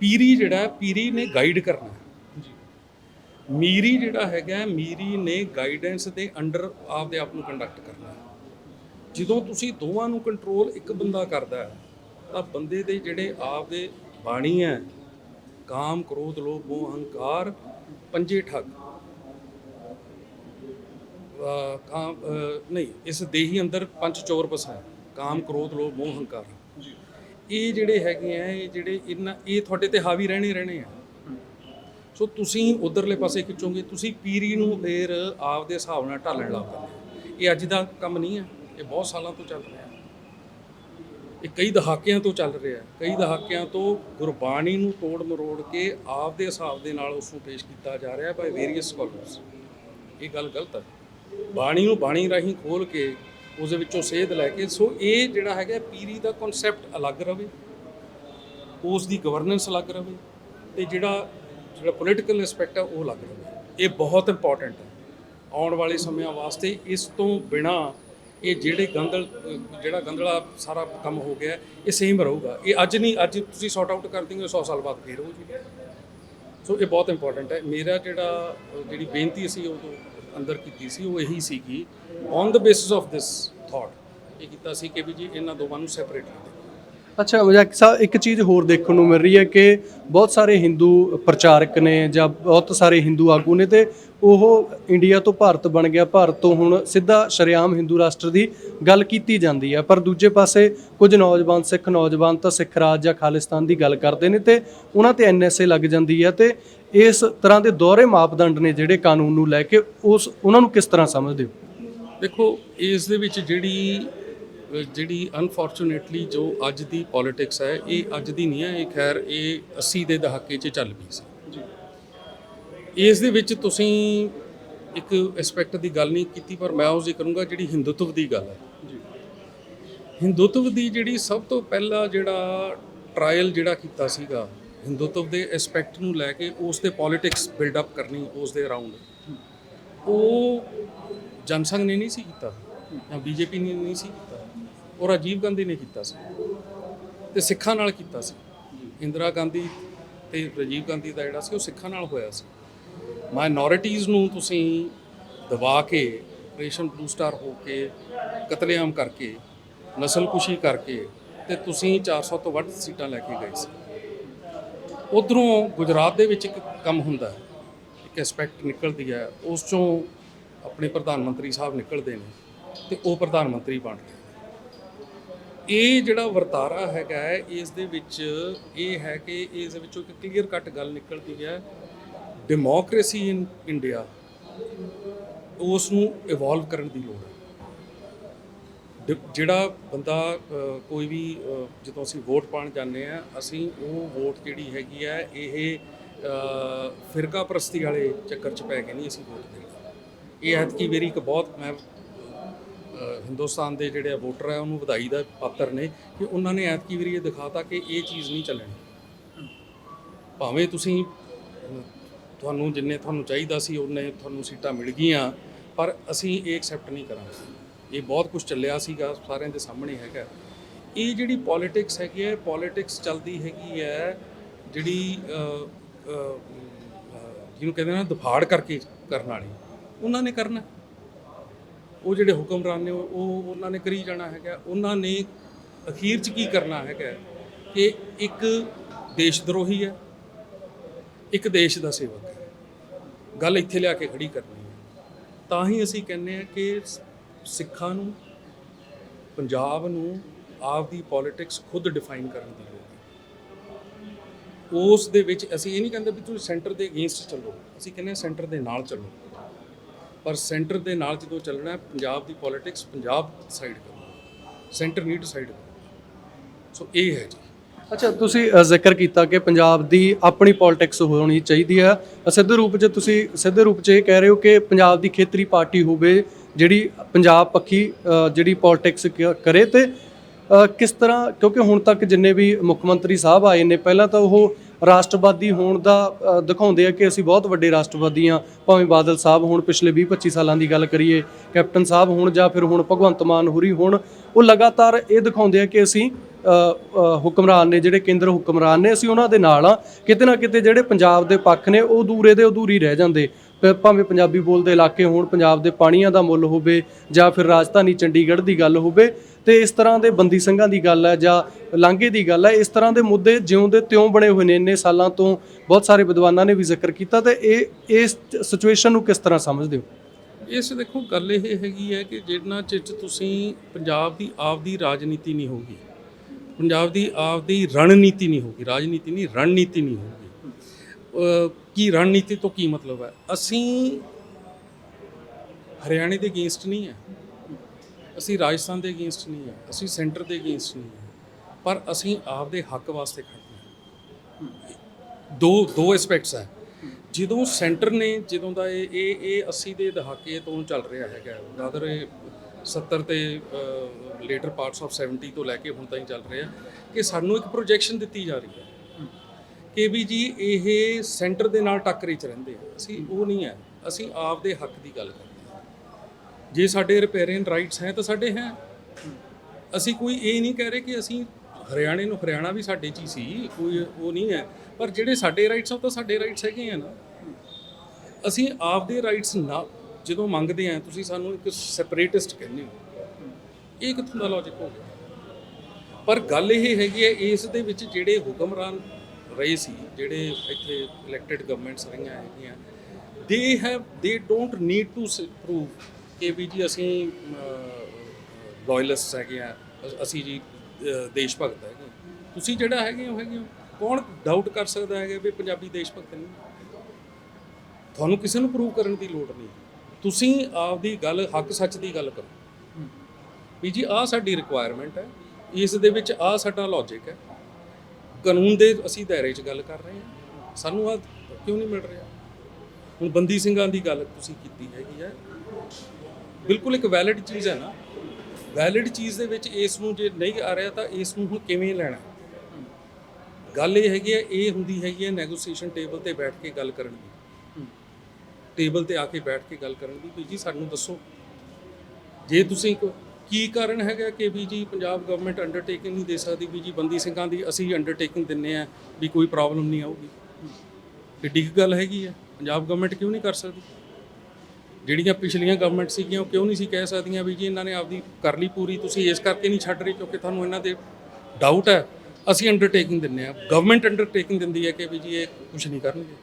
ਪੀਰੀ ਜਿਹੜਾ ਪੀਰੀ ਨੇ ਗਾਈਡ ਕਰਨਾ ਹੈ। ਮੀਰੀ ਜਿਹੜਾ ਹੈਗਾ ਮੀਰੀ ਨੇ ਗਾਈਡੈਂਸ ਦੇ ਅੰਡਰ ਆਪਦੇ ਆਪ ਨੂੰ ਕੰਡਕਟ ਕਰਨਾ। ਜਦੋਂ ਤੁਸੀਂ ਦੋਵਾਂ ਨੂੰ ਕੰਟਰੋਲ ਇੱਕ ਬੰਦਾ ਕਰਦਾ ਹੈ ਤਾਂ ਬੰਦੇ ਦੇ ਜਿਹੜੇ ਆਪਦੇ ਬਾਣੀ ਹੈ ਕਾਮ ਕ੍ਰੋਧ ਲੋਭ ਮੋਹ ਅਹੰਕਾਰ ਪੰਜੇ ਠੱਗ। ਕਾਮ ਨਹੀਂ ਇਸ ਦੇਹੀ ਅੰਦਰ ਪੰਜ ਚੋਰ ਬਸਾ ਕਾਮ ਕ੍ਰੋਧ ਲੋਭ ਮੋਹ ਅਹੰਕਾਰ। ਇਹ ਜਿਹੜੇ ਹੈਗੇ ਆ ਇਹ ਜਿਹੜੇ ਇਹਨਾਂ ਇਹ ਤੁਹਾਡੇ ਤੇ ਹਾਵੀ ਰਹਿਣੇ ਰਹਿਣੇ ਆ। ਸੋ ਤੁਸੀਂ ਉਧਰਲੇ ਪਾਸੇ ਖਿੱਚੋਗੇ ਤੁਸੀਂ ਪੀਰੀ ਨੂੰ ਫੇਰ ਆਪਦੇ ਹਿਸਾਬ ਨਾਲ ਢਾਲਣ ਲੱਗ ਪੈਂਦੇ। ਇਹ ਅੱਜ ਦਾ ਕੰਮ ਨਹੀਂ ਹੈ ਇਹ ਬਹੁਤ ਸਾਲਾਂ ਤੋਂ ਚੱਲ ਰਿਹਾ। ਹੈ ਇਹ ਕਈ ਦਹਾਕਿਆਂ ਤੋਂ ਚੱਲ ਰਿਹਾ ਹੈ। ਕਈ ਦਹਾਕਿਆਂ ਤੋਂ ਗੁਰਬਾਣੀ ਨੂੰ ਤੋੜ ਮਰੋੜ ਕੇ ਆਪ ਦੇ ਹਿਸਾਬ ਦੇ ਨਾਲ ਉਸ ਨੂੰ ਪੇਸ਼ ਕੀਤਾ ਜਾ ਰਿਹਾ ਬਾਈ ਵੇਰੀਅਸ ਸਕਾਲਰਸ ਇਹ ਗੱਲ ਗਲਤ ਹੈ। ਬਾਣੀ ਨੂੰ ਬਾਣੀ ਰਾਹੀਂ ਖੋਲ ਕੇ ਉਸ ਦੇ ਵਿੱਚੋਂ ਸੇਧ ਲੈ ਕੇ, ਸੋ ਇਹ ਜਿਹੜਾ ਹੈਗਾ ਪੀਰੀ ਦਾ ਕਨਸੈਪਟ ਅਲੱਗ ਰਵੇ। ਉਸ ਦੀ ਗਵਰਨੈਂਸ ਅਲੱਗ ਰਵੇ ਤੇ ਜਿਹੜਾ ਜਿਹੜਾ ਪੋਲੀਟੀਕਲ ਐਸਪੈਕਟ ਹੈ, ਉਹ ਅਲੱਗ ਰਵੇ। ਇਹ ਬਹੁਤ ਇੰਪੋਰਟੈਂਟ ਹੈ। ਆਉਣ ਵਾਲੇ ਸਮਿਆਂ ਵਾਸਤੇ ਇਸ ਤੋਂ ਬਿਨਾ ਇਹ ਜਿਹੜੇ ਗੰਦਲ, ਜਿਹੜਾ ਗੰਦਲਾ ਸਾਰਾ ਕੰਮ ਹੋ ਗਿਆ, ਇਹ ਸੇਮ ਰਹੂਗਾ। ਇਹ ਅੱਜ ਨਹੀਂ, ਅੱਜ ਤੁਸੀਂ ਸੌਟ ਆਊਟ ਕਰ ਦਿੰਗੇ 100 ਸਾਲ ਬਾਅਦ ਫੇਰ ਹੋ ਜੂਗਾ ਸੋ ਇਹ ਬਹੁਤ ਇੰਪੋਰਟੈਂਟ ਹੈ। ਮੇਰਾ ਜਿਹੜਾ ਜਿਹੜੀ ਬੇਨਤੀ ਸੀ ਤੋਂ ਅੰਦਰ ਕੀਤੀ ਸੀ, ਉਹ ਇਹੀ ਸੀ ਕਿ on the basis of this thought ਇਹ ਕੀਤਾ ਸੀ ਕਿ ਵੀ ਜੀ ਇਹਨਾਂ ਦੋਵਾਂ ਨੂੰ ਸੈਪਰੇਟ ਕਰ ਅੱਛਾ ਮਜ਼ਾਕ ਸਾਹਿਬ ਇੱਕ ਚੀਜ਼ ਹੋਰ ਦੇਖਣ ਨੂੰ ਮਿਲ ਰਹੀ ਹੈ ਕਿ ਬਹੁਤ ਸਾਰੇ ਹਿੰਦੂ ਪ੍ਰਚਾਰਕ ਨੇ ਜਾਂ ਬਹੁਤ ਸਾਰੇ ਹਿੰਦੂ ਆਗੂ ਨੇ ਤੇ ਉਹ ਇੰਡੀਆ ਤੋਂ ਭਾਰਤ ਬਣ ਗਿਆ। ਭਾਰਤ ਤੋਂ ਹੁਣ ਸਿੱਧਾ ਸ਼ਰੇਆਮ ਹਿੰਦੂ ਰਾਸ਼ਟਰ ਦੀ ਗੱਲ ਕੀਤੀ ਜਾਂਦੀ ਹੈ। ਪਰ ਦੂਜੇ ਪਾਸੇ ਕੁਝ ਨੌਜਵਾਨ ਸਿੱਖ ਨੌਜਵਾਨ ਤਾਂ ਸਿੱਖ ਰਾਜ ਜਾਂ ਖਾਲਿਸਤਾਨ ਦੀ ਗੱਲ ਕਰਦੇ ਨੇ ਤੇ ਉਹਨਾਂ ਤੇ ਐਨਐਸਏ ਲੱਗ ਜਾਂਦੀ ਹੈ ਤੇ ਇਸ ਤਰ੍ਹਾਂ ਦੇ ਦੋਹਰੇ ਮਾਪਦੰਡ ਨੇ ਜਿਹੜੇ ਕਾਨੂੰਨ ਨੂੰ ਲੈ ਕੇ ਉਸ, ਉਹਨਾਂ ਨੂੰ ਕਿਸ ਤਰ੍ਹਾਂ ਸਮਝਦੇ ਹੋ? ਦੇਖੋ, ਇਸ ਦੇ ਵਿੱਚ ਜਿਹੜੀ ਜਿਹੜੀ ਅਨਫੋਰਚੂਨੇਟਲੀ ਜੋ ਅੱਜ ਦੀ ਪੋਲਿਟਿਕਸ ਹੈ ਇਹ ਅੱਜ ਦੀ ਨਹੀਂ ਹੈ ਇਹ ਖੈਰ ਇਹ 80 ਦੇ ਦਹਾਕੇ 'ਚ ਚੱਲ ਪਈ ਸੀ। ਇਸ ਦੇ ਵਿੱਚ ਤੁਸੀਂ ਇੱਕ ਐਸਪੈਕਟ ਦੀ ਗੱਲ ਨਹੀਂ ਕੀਤੀ ਪਰ ਮੈਂ ਉਸ ਦੀ ਕਰੂੰਗਾ ਜਿਹੜੀ ਹਿੰਦੂਤਵ ਦੀ ਗੱਲ ਹੈ। ਹਿੰਦੂਤਵ ਦੀ ਜਿਹੜੀ ਸਭ ਤੋਂ ਪਹਿਲਾ ਜਿਹੜਾ ਟ੍ਰਾਇਲ ਜਿਹੜਾ ਕੀਤਾ ਸੀਗਾ ਹਿੰਦੂਤਵ ਦੇ ਐਸਪੈਕਟ ਨੂੰ ਲੈ ਕੇ ਉਸ ਦੇ ਪੋਲਿਟਿਕਸ ਬਿਲਡ ਅਪ ਕਰਨੀ ਉਸ ਦੇ ਅਰਾਊਂਡ ਉਹ ਜਨਸੰਘ ਨੇ ਨਹੀਂ ਸੀ ਕੀਤਾ ਜਾਂ ਬੀਜੇਪੀ ਨੇ ਨਹੀਂ ਸੀ ਕੀਤਾ। ਉਹ ਰਾਜੀਵ ਗਾਂਧੀ ਨੇ ਕੀਤਾ ਸੀ ਤੇ ਸਿੱਖਾਂ ਨਾਲ ਕੀਤਾ ਸੀ। ਇੰਦਰਾ ਗਾਂਧੀ ਤੇ ਰਾਜੀਵ ਗਾਂਧੀ ਦਾ ਜਿਹੜਾ ਸੀ ਉਹ ਸਿੱਖਾਂ ਨਾਲ ਹੋਇਆ ਸੀ। ਮਾਈਨੋਰਿਟੀਜ਼ ਨੂੰ ਤੁਸੀਂ ਦਬਾ ਕੇ, ਆਪਰੇਸ਼ਨ ਬਲੂ ਸਟਾਰ ਹੋ ਕੇ, ਕਤਲੇਆਮ ਕਰਕੇ, ਨਸਲਕੁਸ਼ੀ ਕਰਕੇ ਤੇ ਤੁਸੀਂ 400 ਤੋਂ ਵੱਧ ਸੀਟਾਂ ਲੈ ਕੇ ਗਏ ਸੀ। ਉਧਰੋਂ ਗੁਜਰਾਤ ਦੇ ਵਿੱਚ ਇੱਕ ਕੰਮ ਹੁੰਦਾ ਹੈ, ਇੱਕ ਐਸਪੈਕਟ ਨਿਕਲਦੀ ਹੈ, ਉਸ ਚੋਂ ਆਪਣੇ ਪ੍ਰਧਾਨ ਮੰਤਰੀ ਸਾਹਿਬ ਨਿਕਲਦੇ ਨੇ ਤੇ ਉਹ ਪ੍ਰਧਾਨ ਮੰਤਰੀ ਬਣਦੇ ਨੇ ਇਹ ਜਿਹੜਾ ਵਰਤਾਰਾ ਹੈਗਾ ਹੈ, ਇਸ ਦੇ ਵਿੱਚ ਇਹ ਹੈ ਕਿ ਇਸ ਦੇ ਵਿੱਚੋਂ ਇੱਕ ਕਲੀਅਰ ਕੱਟ ਗੱਲ ਨਿਕਲਦੀ ਹੈ। ਡੈਮੋਕ੍ਰੇਸੀ ਇਨ ਇੰਡੀਆ ਉਸ ਨੂੰ ਇਵੋਲਵ ਕਰਨ ਦੀ ਲੋੜ ਹੈ। ਡ- ਜਿਹੜਾ ਬੰਦਾ ਕੋਈ ਵੀ ਜਦੋਂ ਅਸੀਂ ਵੋਟ ਪਾਣ ਜਾਂਦੇ ਆ ਅਸੀਂ ਉਹ ਵੋਟ ਜਿਹੜੀ ਹੈਗੀ ਆ ਇਹ ਫਿਰਕਾ ਪ੍ਰਸਤੀ ਵਾਲੇ ਚੱਕਰ 'ਚ ਪੈ ਕੇ ਨਹੀਂ ਅਸੀਂ ਵੋਟ ਦੇਣੀ। ਇਹ ਐਤਕੀ ਵਾਰੀ ਇੱਕ ਬਹੁਤ, ਮੈਂ ਹਿੰਦੁਸਤਾਨ ਦੇ ਜਿਹੜੇ ਵੋਟਰ ਆ, ਉਹਨੂੰ ਵਧਾਈ ਦਾ ਪਾਤਰ ਨੇ ਕਿ ਉਹਨਾਂ ਨੇ ਐਤਕੀ ਵਾਰੀ ਇਹ ਦਿਖਾਤਾ ਕਿ ਇਹ ਚੀਜ਼ ਨਹੀਂ ਚੱਲਣੀ। ਭਾਵੇਂ ਤੁਸੀਂ, ਤੁਹਾਨੂੰ ਜਿੰਨੇ ਤੁਹਾਨੂੰ ਚਾਹੀਦਾ ਸੀ, ਉਹਨੇ ਤੁਹਾਨੂੰ ਸੀਟਾਂ ਮਿਲ ਗਈਆਂ, ਪਰ ਅਸੀਂ ਇਹ ਐਕਸੈਪਟ ਨਹੀਂ ਕਰਾਂਗੇ। ਇਹ ਬਹੁਤ ਕੁਝ ਚੱਲਿਆ ਸੀਗਾ, ਸਾਰਿਆਂ ਦੇ ਸਾਹਮਣੇ ਹੈਗਾ। ਇਹ ਜਿਹੜੀ ਪੋਲਿਟਿਕਸ ਹੈਗੀ ਹੈ ਪੋਲਿਟਿਕਸ ਚੱਲਦੀ ਹੈਗੀ ਹੈ, ਜਿਹੜੀ ਜਿਹਨੂੰ ਕਹਿੰਦੇ ਨੇ, ਦਫਾੜ ਕਰਕੇ ਕਰਨ ਵਾਲੀ। ਉਹਨਾਂ ਨੇ ਕਰਨਾ। ਉਹ ਜਿਹੜੇ ਹੁਕਮਰਾਨ ਨੇ ਉਹ ਉਹਨਾਂ ਨੇ ਕਰੀ ਜਾਣਾ ਹੈਗਾ। ਉਹਨਾਂ ਨੇ ਅਖੀਰ 'ਚ ਕੀ ਕਰਨਾ ਹੈਗਾ ਕਿ ਇੱਕ ਦੇਸ਼ ਦਰੋਹੀ ਹੈ, ਇੱਕ ਦੇਸ਼ ਦਾ ਸੇਵਕ ਹੈ। ਗੱਲ ਇੱਥੇ ਲਿਆ ਕੇ ਖੜੀ ਕਰਨੀ ਹੈ। ਤਾਂ ਹੀ ਅਸੀਂ ਕਹਿੰਦੇ ਆ ਕਿ ਸਿੱਖਾਂ ਨੂੰ, ਪੰਜਾਬ ਨੂੰ ਆਪ ਦੀ ਪੋਲਿਟਿਕਸ ਖੁਦ ਡਿਫਾਈਨ ਕਰਨ ਦੀ ਲੋੜ ਹੈ। ਉਸ ਦੇ ਵਿੱਚ ਅਸੀਂ ਇਹ ਨਹੀਂ ਕਹਿੰਦੇ ਵੀ ਤੁਸੀਂ ਸੈਂਟਰ ਦੇ ਅਗੇਂਸਟ ਚੱਲੋ। ਅਸੀਂ ਕਹਿੰਦੇ ਸੈਂਟਰ ਦੇ ਨਾਲ ਚੱਲੋ। ਪਰ ਸੈਂਟਰ ਦੇ ਨਾਲ ਜਦੋਂ ਚੱਲਣਾ ਪੰਜਾਬ ਦੀ ਪੋਲਿਟਿਕਸ ਪੰਜਾਬ ਸਾਈਡ ਕਰੋ। ਸੈਂਟਰ ਨਹੀਂ ਡਿਸਾਈਡ ਸੋ ਇਹ ਹੈ ਜੀ। ਅੱਛਾ ਤੁਸੀਂ ਜ਼ਿਕਰ ਕੀਤਾ ਕਿ ਪੰਜਾਬ ਦੀ ਆਪਣੀ ਪੋਲਿਟਿਕਸ ਹੋਣੀ ਚਾਹੀਦੀ ਹੈ। ਅ, ਸਿੱਧੇ ਰੂਪ 'ਚ ਤੁਸੀਂ ਸਿੱਧੇ ਰੂਪ 'ਚ ਇਹ ਕਹਿ ਰਹੇ ਹੋ ਕਿ ਪੰਜਾਬ ਦੀ ਖੇਤਰੀ ਪਾਰਟੀ ਹੋਵੇ ਜਿਹੜੀ ਪੰਜਾਬ ਪੱਖੀ ਅ, ਜਿਹੜੀ ਪੋਲਿਟਿਕਸ ਕਰੇ ਤੇ ਕਿਸ ਤਰ੍ਹਾਂ ਕਿਉਂਕਿ ਹੁਣ ਤੱਕ ਜਿੰਨੇ ਵੀ ਮੁੱਖ ਮੰਤਰੀ ਸਾਹਿਬ ਆਏ ਨੇ ਪਹਿਲਾਂ ਤਾਂ ਉਹ ਰਾਸ਼ਟਰਵਾਦੀ ਹੋਣ ਦਾ ਦਿਖਾਉਂਦੇ ਆ ਕਿ ਅਸੀਂ ਬਹੁਤ ਵੱਡੇ ਰਾਸ਼ਟਰਵਾਦੀ ਹਾਂ। ਭਾਵੇਂ ਬਾਦਲ ਸਾਹਿਬ ਹੁਣ, ਪਿਛਲੇ 20-25 ਸਾਲਾਂ ਦੀ ਗੱਲ ਕਰੀਏ, ਕੈਪਟਨ ਸਾਹਿਬ ਹੁਣ ਜਾਂ ਫਿਰ ਹੁਣ ਭਗਵੰਤ ਮਾਨ ਹੁਰੀ ਹੁਣ, ਉਹ ਲਗਾਤਾਰ ਇਹ ਦਿਖਾਉਂਦੇ ਆ ਕਿ ਅਸੀਂ ਹੁਕਮਰਾਨ ਨੇ, ਜਿਹੜੇ ਕੇਂਦਰ ਹੁਕਮਰਾਨ ਨੇ, ਅਸੀਂ ਉਹਨਾਂ ਦੇ ਨਾਲ ਆ ਕਿਤੇ ਨਾ ਕਿਤੇ ਜਿਹੜੇ ਪੰਜਾਬ ਦੇ ਪੱਖ ਨੇ, ਉਹ ਦੂਰੇ ਦੇ ਅਧੂਰੀ ਰਹਿ ਜਾਂਦੇ। ਪ- ਭਾਵੇਂ ਪੰਜਾਬੀ ਬੋਲਦੇ ਇਲਾਕੇ ਹੋਣ, ਪੰਜਾਬ ਦੇ ਪਾਣੀਆਂ ਦਾ ਮੁੱਲ ਹੋਵੇ ਜਾਂ ਫਿਰ ਰਾਜਧਾਨੀ ਚੰਡੀਗੜ੍ਹ ਦੀ ਗੱਲ ਹੋਵੇ ਤੇ ਇਸ ਤਰ੍ਹਾਂ ਦੇ ਬੰਦੀ ਸਿੰਘਾਂ ਦੀ ਗੱਲ ਹੈ ਜਾਂ ਲਾਂਘੇ ਦੀ ਗੱਲ ਹੈ, ਇਸ ਤਰ੍ਹਾਂ ਦੇ ਮੁੱਦੇ ਜਿਉਂ ਦੇ ਤਿਉਂ ਬਣੇ ਹੋਏ ਨੇ, ਇੰਨੇ ਸਾਲਾਂ ਤੋਂ ਬਹੁਤ ਸਾਰੇ ਵਿਦਵਾਨਾਂ ਨੇ ਵੀ ਜ਼ਿਕਰ ਕੀਤਾ, ਤੇ ਇਹ ਇਸ ਸਿਚੁਏਸ਼ਨ ਨੂੰ ਕਿਸ ਤਰ੍ਹਾਂ ਸਮਝਦੇ ਹੋ? ਇਸ ਦੇਖੋ, ਗੱਲ ਇਹ ਹੈਗੀ ਹੈ ਕਿ ਜਿੰਨਾ ਚਿਰ 'ਚ ਤੁਸੀਂ ਪੰਜਾਬ ਦੀ ਆਪਦੀ ਰਾਜਨੀਤੀ ਨਹੀਂ ਹੋਊਗੀ, ਪੰਜਾਬ ਦੀ ਆਪਦੀ ਰਣਨੀਤੀ ਨਹੀਂ ਹੋਊਗੀ, ਰਾਜਨੀਤੀ ਨਹੀਂ, ਰਣਨੀਤੀ ਨਹੀਂ ਹੋਊਗੀ ਕੀ ਰਣਨੀਤੀ ਤੋਂ ਕੀ ਮਤਲਬ ਹੈ? ਅਸੀਂ ਹਰਿਆਣੇ ਦੇ ਅਗੇਂਸਟ ਨਹੀਂ ਹੈ। ਅਸੀਂ ਰਾਜਸਥਾਨ ਦੇ ਅਗੇਂਸਟ ਨਹੀਂ ਹੈ, ਅਸੀਂ ਸੈਂਟਰ ਦੇ ਅਗੇਂਸਟ ਨਹੀਂ ਹੈ, ਪਰ ਅਸੀਂ ਆਪਦੇ ਹੱਕ ਵਾਸਤੇ ਖੜਦੇ ਹਾਂ। ਦੋ ਦੋ ਐਸਪੈਕਟਸ ਹੈ। ਜਦੋਂ ਸੈਂਟਰ ਨੇ, ਜਦੋਂ ਦਾ ਇਹ ਇਹ ਇਹ 80 ਦੇ ਦਹਾਕੇ ਤੋਂ ਚੱਲ ਰਿਹਾ ਹੈਗਾ ਰਾਦਰ ਇਹ 70 ਤੇ ਲੇਟਰ ਪਾਰਟਸ ਆਫ 70 ਤੋਂ ਲੈ ਕੇ ਹੁਣ ਤਾਈਂ ਚੱਲ ਰਿਹਾ ਕਿ ਸਾਨੂੰ ਇੱਕ ਪ੍ਰੋਜੈਕਸ਼ਨ ਦਿੱਤੀ ਜਾ ਰਹੀ ਹੈ ਕਿ ਵੀ ਜੀ ਇਹ ਸੈਂਟਰ ਦੇ ਨਾਲ ਟੱਕਰੇ ਚ ਰਹਿੰਦੇ ਆ। ਅਸੀਂ ਉਹ ਨਹੀਂ ਹੈ, ਅਸੀਂ ਆਪ ਦੇ ਹੱਕ ਦੀ ਗੱਲ ਕਰਦੇ ਜੇ ਸਾਡੇ ਰਿਪੇਰੀਅਨ ਰਾਈਟਸ ਹੈ ਤਾਂ ਸਾਡੇ ਹੈ। ਅਸੀਂ ਕੋਈ ਇਹ ਨਹੀਂ ਕਹਿ ਰਹੇ ਕਿ ਅਸੀਂ ਹਰਿਆਣੇ ਨੂੰ, ਹਰਿਆਣਾ ਵੀ ਸਾਡੇ 'ਚ ਹੀ ਸੀ, ਕੋਈ ਉਹ ਨਹੀਂ ਹੈ। ਪਰ ਜਿਹੜੇ ਸਾਡੇ ਰਾਈਟਸ ਆ ਉਹ ਤਾਂ ਸਾਡੇ ਰਾਈਟਸ ਹੈਗੇ ਆ ਨਾ। ਅਸੀਂ ਆਪਦੇ ਰਾਈਟਸ ਨਾ ਜਦੋਂ ਮੰਗਦੇ ਆ, ਤੁਸੀਂ ਸਾਨੂੰ ਇੱਕ ਸੈਪਰੇਟਿਸਟ ਕਹਿੰਦੇ ਹੋ। ਇਹ ਕਿੱਥੋਂ ਦਾ ਲੌਜੀਕ ਹੋ ਗਿਆ? ਪਰ ਗੱਲ ਇਹ ਹੈਗੀ ਹੈ, ਇਸ ਦੇ ਵਿੱਚ ਜਿਹੜੇ ਹੁਕਮਰਾਨ ਰਹੇ ਸੀ, ਜਿਹੜੇ ਇੱਥੇ ਇਲੈਕਟਿਡ ਗਵਰਨਮੈਂਟਸ ਰਹੀਆਂ ਹੈਗੀਆਂ they have they don't need to prove ਕਿ ਵੀ ਜੀ, ਅਸੀਂ ਲਾਇਲਿਸਟ ਹੈਗੇ ਆ। ਅਸੀਂ ਜੀ ਦੇਸ਼ ਭਗਤ ਹੈਗੇ ਤੁਸੀਂ ਜਿਹੜਾ ਹੈਗੇ ਹੋ ਹੈਗੇ ਹੋ। ਕੌਣ ਡਾਊਟ ਕਰ ਸਕਦਾ ਹੈਗਾ ਵੀ ਪੰਜਾਬੀ ਦੇਸ਼ ਭਗਤ ਨਹੀਂ? ਤੁਹਾਨੂੰ ਕਿਸੇ ਨੂੰ ਪ੍ਰੂਵ ਕਰਨ ਦੀ ਲੋੜ ਨਹੀਂ। ਤੁਸੀਂ ਆਪਦੀ ਗੱਲ, ਹੱਕ ਸੱਚ ਦੀ ਗੱਲ ਕਰੋ। ਵੀ ਜੀ, ਆਹ ਸਾਡੀ ਰਿਕੁਆਇਰਮੈਂਟ ਹੈ। ਇਸ ਦੇ ਵਿੱਚ ਆਹ ਸਾਡਾ ਲੌਜੀਕ ਹੈ। ਕਾਨੂੰਨ ਦੇ ਅਸੀਂ ਦਾਇਰੇ 'ਚ ਗੱਲ ਕਰ ਰਹੇ ਹਾਂ। ਸਾਨੂੰ ਆ ਕਿਉਂ ਨਹੀਂ ਮਿਲ ਰਿਹਾ? ਹੁਣ ਬੰਦੀ ਸਿੰਘਾਂ ਦੀ ਗੱਲ ਤੁਸੀਂ ਕੀਤੀ ਹੈਗੀ ਹੈ। ਬਿਲਕੁਲ ਇੱਕ ਵੈਲਿਡ ਚੀਜ਼ ਹੈ ਨਾ। ਵੈਲਿਡ ਚੀਜ਼ ਦੇ ਵਿੱਚ ਇਸ ਨੂੰ ਜੇ ਨਹੀਂ ਆ ਰਿਹਾ ਤਾਂ ਇਸ ਨੂੰ ਹੁਣ ਕਿਵੇਂ ਲੈਣਾ ਗੱਲ ਇਹ ਹੈਗੀ ਹੈ ਇਹ ਹੁੰਦੀ ਹੈਗੀ ਹੈ ਨੈਗੋਸੀਏਸ਼ਨ ਟੇਬਲ ਤੇ ਬੈਠ ਕੇ ਗੱਲ ਕਰਨ ਦੀ। ਟੇਬਲ ਤੇ ਆ ਕੇ ਬੈਠ ਕੇ ਗੱਲ ਕਰਨ ਦੀ ਵੀ ਜੀ ਸਾਨੂੰ ਦੱਸੋ। ਜੇ ਤੁਸੀਂ ਕੋ- ਕਾਰਨ ਹੈਗਾ ਕਿ ਵੀ ਜੀ ਪੰਜਾਬ ਗਵਰਨਮੈਂਟ ਅੰਡਰਟੇਕਿੰਗ ਨਹੀਂ ਦੇ ਸਕਦੀ ਵੀ ਜੀ ਬੰਦੀ ਸਿੰਘਾਂ ਦੀ ਅਸੀਂ ਅੰਡਰਟੇਕਿੰਗ ਦਿੰਨੇ ਆ ਵੀ ਕੋਈ ਪ੍ਰੋਬਲਮ ਨਹੀਂ ਆਊਗੀ? ਕਿੱਡੀ ਗੱਲ ਹੈਗੀ ਹੈ। ਪੰਜਾਬ ਗਵਰਨਮੈਂਟ ਕਿਉਂ ਨਹੀਂ ਕਰ ਸਕਦੀ? ਜਿਹੜੀਆਂ ਪਿਛਲੀਆਂ ਗਵਰਨਮੈਂਟ ਸੀਗੀਆਂ ਉਹ ਕਿਉਂ ਨਹੀਂ ਸੀ ਕਹਿ ਸਕਦੀਆਂ ਵੀ ਜੀ ਇਹਨਾਂ ਨੇ ਆਪਦੀ ਕਰ ਲਈ ਪੂਰੀ, ਤੁਸੀਂ ਇਸ ਕਰਕੇ ਨਹੀਂ ਛੱਡ ਰਹੇ ਕਿਉਂਕਿ ਤੁਹਾਨੂੰ ਇਹਨਾਂ ਦੇ ਡਾਊਟ ਹੈ। ਅਸੀਂ ਅੰਡਰਟੇਕਿੰਗ ਦਿੰਦੇ ਆ ਗਵਰਨਮੈਂਟ ਅੰਡਰਟੇਕਿੰਗ ਦਿੰਦੀ ਹੈ ਕਿ ਵੀ ਜੀ ਇਹ ਕੁਝ ਨਹੀਂ ਕਰਨਗੇ।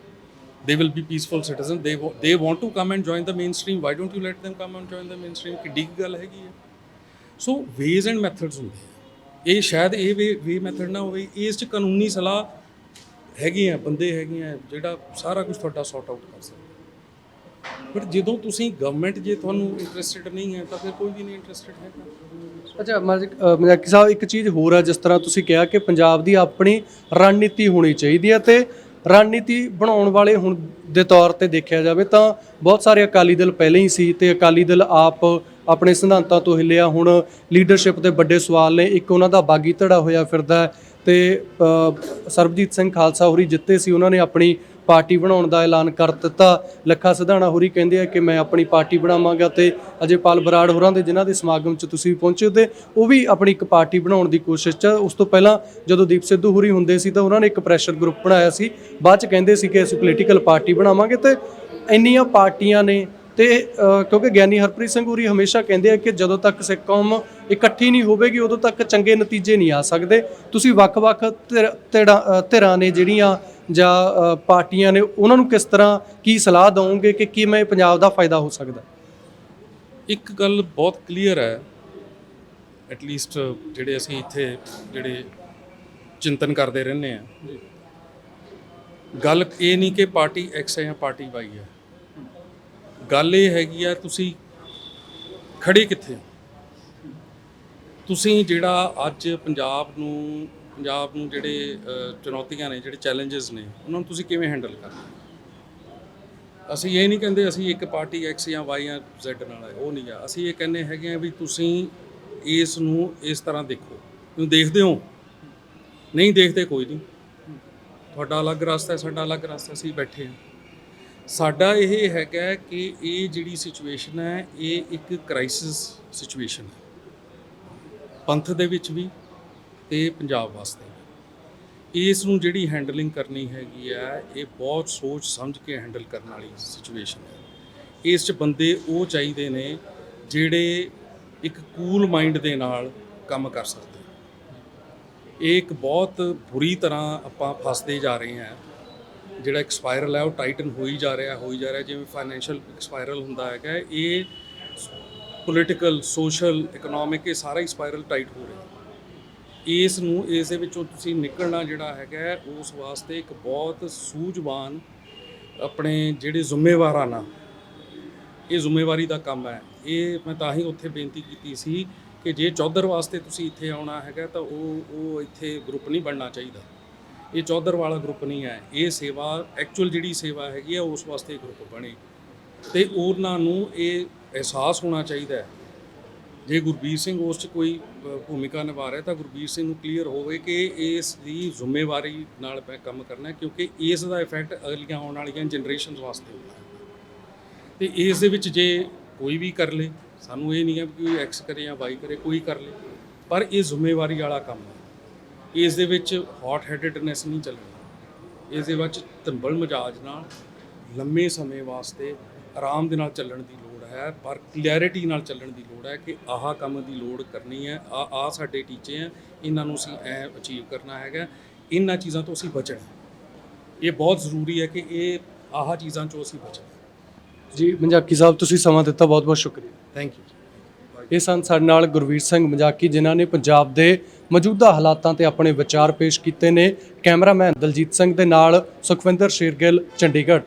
They will be peaceful citizen they wa- they want to come and join the mainstream. Why don't you let them come and join the mainstream? ਕਿੱਡੀ ਕੁ ਗੱਲ ਹੈਗੀ ਹੈ। ਸੋ ਵੇਜ਼ ਐਂਡ ਮੈਥਡਸ ਹੁੰਦੇ ਆ। ਇਹ ਸ਼ਾਇਦ ਇਹ ਵੇ ਵੇ ਮੈਥਡ ਨਾ ਹੋਵੇ। ਇਸ ਚ ਕਾਨੂੰਨੀ ਸਲਾਹ ਹੈਗੀ ਆ ਬੰਦੇ ਹੈਗੇ ਆ ਜਿਹੜਾ ਸਾਰਾ ਕੁਝ ਤੁਹਾਡਾ ਸੌਟ ਆਊਟ ਕਰ ਸਕਦਾ। ਬਟ ਜਦੋਂ ਤੁਸੀਂ ਗਵਰਨਮੈਂਟ ਜੇ ਤੁਹਾਨੂੰ ਇੰਟਰਸਟਿਡ ਨਹੀਂ ਹੈ, ਤਾਂ ਫਿਰ ਕੋਈ ਵੀ ਨਹੀਂ ਇੰਟਰਸਟਿਡ ਹੈਗਾ। ਅੱਛਾ ਮਜ਼ਾਕੀ ਸਾਹਿਬ, ਇੱਕ ਚੀਜ਼ ਹੋਰ ਹੈ, ਜਿਸ ਤਰ੍ਹਾਂ ਤੁਸੀਂ ਕਿਹਾ ਕਿ ਪੰਜਾਬ ਦੀ ਆਪਣੀ ਰਣਨੀਤੀ ਹੋਣੀ ਚਾਹੀਦੀ ਹੈ ਤੇ ਰਣਨੀਤੀ ਬਣਾਉਣ ਵਾਲੇ ਹੁਣ ਦੇ ਤੌਰ ਤੇ ਦੇਖਿਆ ਜਾਵੇ ਤਾਂ ਬਹੁਤ ਸਾਰੇ ਅਕਾਲੀ ਦਲ ਪਹਿਲੇ ਹੀ ਸੀ ਤੇ ਅਕਾਲੀ ਦਲ ਆਪ ਆਪਣੇ ਸਿਧਾਂਤਾਂ ਤੋਂ ਹਿੱਲਿਆ। ਹੁਣ ਲੀਡਰਸ਼ਿਪ ਦੇ ਵੱਡੇ ਸਵਾਲ ਨੇ, ਇੱਕ ਉਹਨਾਂ ਦਾ ਬਾਗੀ ਧੜਾ ਹੋਇਆ ਫਿਰਦਾ ਤੇ ਸਰਬਜੀਤ ਸਿੰਘ ਖਾਲਸਾ ਹੋਰੀ ਜਿੱਤੇ ਸੀ, ਉਹਨਾਂ ਨੇ ਆਪਣੀ ਪਾਰਟੀ ਬਣਾਉਣ ਦਾ ਐਲਾਨ ਕਰ ਦਿੱਤਾ। ਲੱਖਾ ਸਿਧਾਣਾ ਹੋਰੀ ਕਹਿੰਦੇ ਆ ਕਿ ਮੈਂ ਆਪਣੀ ਪਾਰਟੀ ਬਣਾਵਾਂਗਾ ਤੇ ਅਜੇਪਾਲ ਬਰਾੜ ਹੋਰਾਂ ਦੇ ਜਿਨ੍ਹਾਂ ਦੇ ਸਮਾਗਮ 'ਚ ਤੁਸੀਂ ਪਹੁੰਚੇ ਤੇ ਉਹ ਵੀ ਆਪਣੀ ਇੱਕ ਪਾਰਟੀ ਬਣਾਉਣ ਦੀ ਕੋਸ਼ਿਸ਼ 'ਚ ਉਸ ਤੋਂ ਪਹਿਲਾਂ ਜਦੋਂ ਦੀਪ ਸਿੱਧੂ ਹੋਰੀ ਹੁੰਦੇ ਸੀ ਤਾਂ ਉਹਨਾਂ ਨੇ ਇੱਕ ਪ੍ਰੈਸ਼ਰ ਗਰੁੱਪ ਬਣਾਇਆ ਸੀ। ਬਾਅਦ 'ਚ ਕਹਿੰਦੇ ਸੀ ਕਿ ਅਸੀਂ ਪੋਲੀਟੀਕਲ ਪਾਰਟੀ ਬਣਾਵਾਂਗੇ ਤੇ ਇੰਨੀਆਂ ਪਾਰਟੀਆਂ ਨੇ ਤੇ ਕਿਉਂਕਿ ਗਿਆਨੀ ਹਰਪ੍ਰੀਤ ਸਿੰਘ ਹੋਰੀ ਹਮੇਸ਼ਾ ਕਹਿੰਦੇ ਆ ਕਿ ਜਦੋਂ ਤੱਕ ਸਿੱਖ ਕੌਮ ਇਕੱਠੀ ਨਹੀਂ ਹੋਵੇਗੀ, ਉਦੋਂ ਤੱਕ ਚੰਗੇ ਨਤੀਜੇ ਨਹੀਂ ਆ ਸਕਦੇ। ਤੁਸੀਂ ਵੱਖ-ਵੱਖ ਧਿਰ- ਧਿਰਾਂ ਧਿਰਾਂ ਨੇ ਜਿਹੜੀਆਂ ਜਾਂ ਪਾਰਟੀਆਂ ਨੇ ਉਹਨਾਂ ਨੂੰ ਕਿਸ ਤਰ੍ਹਾਂ ਕੀ ਸਲਾਹ ਦਵੋਗੇ ਕਿ ਕਿਵੇਂ ਪੰਜਾਬ ਦਾ ਫਾਇਦਾ ਹੋ ਸਕਦਾ? ਇੱਕ ਗੱਲ ਬਹੁਤ ਕਲੀਅਰ ਹੈ ਐਟ ਲੀਸਟ ਜਿਹੜੇ ਅਸੀਂ ਇੱਥੇ ਜਿਹੜੇ ਚਿੰਤਨ ਕਰਦੇ ਰਹਿੰਦੇ ਆ ਗੱਲ ਇਹ ਨਹੀਂ ਕਿ ਪਾਰਟੀ ਐਕਸ ਹੈ ਜਾਂ ਪਾਰਟੀ ਵਾਈ ਹੈ। ਗੱਲ ਇਹ ਹੈਗੀ ਆ ਤੁਸੀਂ ਖੜੇ ਕਿੱਥੇ ਹੋ? ਤੁਸੀਂ ਜਿਹੜਾ ਅੱਜ ਪੰਜਾਬ ਨੂੰ ਪੰਜਾਬ ਨੂੰ ਜਿਹੜੇ ਚੁਣੌਤੀਆਂ ਨੇ, ਜਿਹੜੇ ਚੈਲੰਜਸ ਨੇ, ਉਹਨਾਂ ਨੂੰ ਤੁਸੀਂ ਕਿਵੇਂ ਹੈਂਡਲ ਕਰਦੇ ਅਸੀਂ ਇਹ ਨਹੀਂ ਕਹਿੰਦੇ ਅਸੀਂ ਇੱਕ ਪਾਰਟੀ ਐਕਸ ਜਾਂ ਵਾਈ ਜਾਂ Z ਨਾਲ ਹੈ ਉਹ ਨਹੀਂ ਆ। ਅਸੀਂ ਇਹ ਕਹਿੰਦੇ ਹੈਗੇ ਆ ਵੀ ਤੁਸੀਂ ਇਸ ਨੂੰ ਇਸ ਤਰ੍ਹਾਂ ਦੇਖੋ। ਤੁਸੀਂ ਦੇਖਦੇ ਹੋ? ਨਹੀਂ ਦੇਖਦੇ ਕੋਈ ਨਹੀਂ। ਤੁਹਾਡਾ ਅਲੱਗ ਰਸਤਾ ਹੈ, ਸਾਡਾ ਅਲੱਗ ਰਸਤਾ, ਅਸੀਂ ਬੈਠੇ ਹਾਂ। ਸਾਡਾ ਇਹ ਹੈਗਾ ਕਿ ਇਹ ਜਿਹੜੀ ਸਿਚੁਏਸ਼ਨ ਹੈ, ਇਹ ਇੱਕ ਕ੍ਰਾਈਸਿਸ ਸਿਚੁਏਸ਼ਨ ਹੈ। ਪੰਥ ਦੇ ਵਿੱਚ ਵੀ ਤੇ ਪੰਜਾਬ ਵਾਸਤੇ। ਇਸ ਨੂੰ ਜਿਹੜੀ ਹੈਂਡਲਿੰਗ ਕਰਨੀ ਹੈਗੀ ਆ, ਇਹ ਬਹੁਤ ਸੋਚ ਸਮਝ ਕੇ ਹੈਂਡਲ ਕਰਨ ਵਾਲੀ ਸਿਚੁਏਸ਼ਨ ਹੈ। ਇਸ 'ਚ ਬੰਦੇ ਉਹ ਚਾਹੀਦੇ ਨੇ ਜਿਹੜੇ ਇੱਕ ਕੂਲ ਮਾਈਂਡ ਦੇ ਨਾਲ ਕੰਮ ਕਰ ਸਕਦੇ ਇਹ ਇੱਕ ਬਹੁਤ ਬੁਰੀ ਤਰ੍ਹਾਂ ਆਪਾਂ ਫਸਦੇ ਜਾ ਰਹੇ ਹਾਂ ਜਿਹੜਾ ਇੱਕ ਸਪਾਇਰਲ ਹੈ, ਉਹ ਟਾਈਟਨ ਹੋਈ ਜਾ ਰਿਹਾ, ਹੋਈ ਜਾ ਰਿਹਾ। ਜਿਵੇਂ ਫਾਈਨੈਂਸ਼ੀਅਲ ਸਪਾਇਰਲ ਹੁੰਦਾ ਹੈਗਾ, ਇਹ ਪੋਲੀਟੀਕਲ ਸੋਸ਼ਲ ਇਕਨੋਮਿਕ ਇਹ ਸਾਰਾ ਹੀ ਸਪਾਇਰਲ ਟਾਈਟ ਹੋ ਰਿਹਾ ਇਸ ਨੂੰ ਇਸ ਦੇ ਵਿੱਚੋਂ ਤੁਸੀਂ ਨਿਕਲਣਾ ਜਿਹੜਾ ਹੈਗਾ ਉਸ ਵਾਸਤੇ ਇੱਕ ਬਹੁਤ ਸੂਝਵਾਨ ਆਪਣੇ ਜਿਹੜੇ ਜ਼ਿੰਮੇਵਾਰਾਨਾ ਇਹ ਜ਼ਿੰਮੇਵਾਰੀ ਦਾ ਕੰਮ ਹੈ। ਇਹ ਮੈਂ ਤਾਂ ਹੀ ਉੱਥੇ ਬੇਨਤੀ ਕੀਤੀ ਸੀ ਕਿ ਜੇ ਚੌਧਰ ਵਾਸਤੇ ਤੁਸੀਂ ਇੱਥੇ ਆਉਣਾ ਹੈਗਾ ਤਾਂ ਉਹ ਉਹ ਇੱਥੇ ਗਰੁੱਪ ਨਹੀਂ ਬਣਨਾ ਚਾਹੀਦਾ। ਇਹ ਚੌਧਰ ਵਾਲਾ ਗਰੁੱਪ ਨਹੀਂ ਹੈ। ਇਹ ਸੇਵਾ ਐਕਚੁਅਲ ਜਿਹੜੀ ਸੇਵਾ ਹੈਗੀ ਹੈ, ਉਸ ਵਾਸਤੇ ਗਰੁੱਪ ਬਣੇ। ਤੇ ਉਹਨਾਂ ਨੂੰ ਇਹ ਅਹਿਸਾਸ ਹੋਣਾ ਚਾਹੀਦਾ ਜੇ ਗੁਰਬੀਰ ਸਿੰਘ ਉਸ 'ਚ ਕੋਈ ਭੂਮਿਕਾ ਨਿਭਾ ਰਿਹਾ ਤਾਂ ਗੁਰਬੀਰ ਸਿੰਘ ਨੂੰ ਕਲੀਅਰ ਹੋਵੇ ਕਿ ਇਸ ਦੀ ਜ਼ਿੰਮੇਵਾਰੀ ਨਾਲ ਮੈਂ ਕੰਮ ਕਰਨਾ ਕਿਉਂਕਿ ਇਸ ਦਾ ਇਫੈਕਟ ਅਗਲੀਆਂ ਆਉਣ ਵਾਲੀਆਂ ਜਨਰੇਸ਼ਨਸ ਵਾਸਤੇ ਹੋਣਾ ਹੈ। ਤੇ ਇਸ ਦੇ ਵਿੱਚ ਜੇ ਕੋਈ ਵੀ ਕਰ ਲੇ, ਸਾਨੂੰ ਇਹ ਨਹੀਂ ਹੈ ਕਿ ਐਕਸ ਕਰੇ ਜਾਂ ਵਾਈ ਕਰੇ, ਕੋਈ ਕਰ ਲੇ, ਪਰ ਇਹ ਜ਼ਿੰਮੇਵਾਰੀ ਵਾਲਾ ਕੰਮ ਹੈ। ਇਸ ਦੇ ਵਿੱਚ ਹੌਟ ਹੈਡਡਨੈਸ ਨਹੀਂ ਚੱਲਣੀ। ਇਸ ਦੇ ਵਿੱਚ ਤੰਬਲ ਮਜਾਜ ਨਾਲ ਲੰਮੇ ਸਮੇਂ ਵਾਸਤੇ ਆਰਾਮ ਦੇ ਨਾਲ ਚੱਲਣ ਦੀ ਲੋੜ ਹੈ ਪਰ ਕਲੈਰਿਟੀ ਨਾਲ ਚੱਲਣ ਦੀ ਲੋੜ ਹੈ ਕਿ ਆਹ ਕੰਮ ਦੀ ਲੋੜ ਕਰਨੀ ਹੈ ਆ ਆ ਸਾਡੇ ਟੀਚੇ ਆ ਇਹਨਾਂ ਨੂੰ ਅਸੀਂ ਐ ਅਚੀਵ ਕਰਨਾ ਹੈਗਾ। ਇਹਨਾਂ ਚੀਜ਼ਾਂ ਤੋਂ ਅਸੀਂ ਬਚਣਾ ਇਹ ਬਹੁਤ ਜ਼ਰੂਰੀ ਹੈ ਕਿ ਇਹ ਆਹ ਚੀਜ਼ਾਂ ਚੋਂ ਅਸੀਂ ਬਚਣਾ ਜੀ ਮਜ਼ਾਕੀ ਸਾਹਿਬ ਤੁਸੀਂ ਸਮਾਂ ਦਿੱਤਾ ਬਹੁਤ ਬਹੁਤ ਸ਼ੁਕਰੀਆ। ਥੈਂਕ ਯੂ ਇਹ ਸਨ ਸਾਡੇ ਨਾਲ ਗੁਰਵੀਰ ਸਿੰਘ ਮਜ਼ਾਕੀ ਜਿਨ੍ਹਾਂ ਨੇ ਪੰਜਾਬ ਦੇ ਮੌਜੂਦਾ ਹਾਲਾਤਾਂ ਤੇ ਆਪਣੇ ਵਿਚਾਰ ਪੇਸ਼ ਕੀਤੇ ਨੇ। ਕੈਮਰਾਮੈਨ ਦਲਜੀਤ ਸਿੰਘ ਦੇ ਨਾਲ ਸੁਖਵਿੰਦਰ ਸ਼ੇਰਗਿੱਲ ਚੰਡੀਗੜ੍ਹ।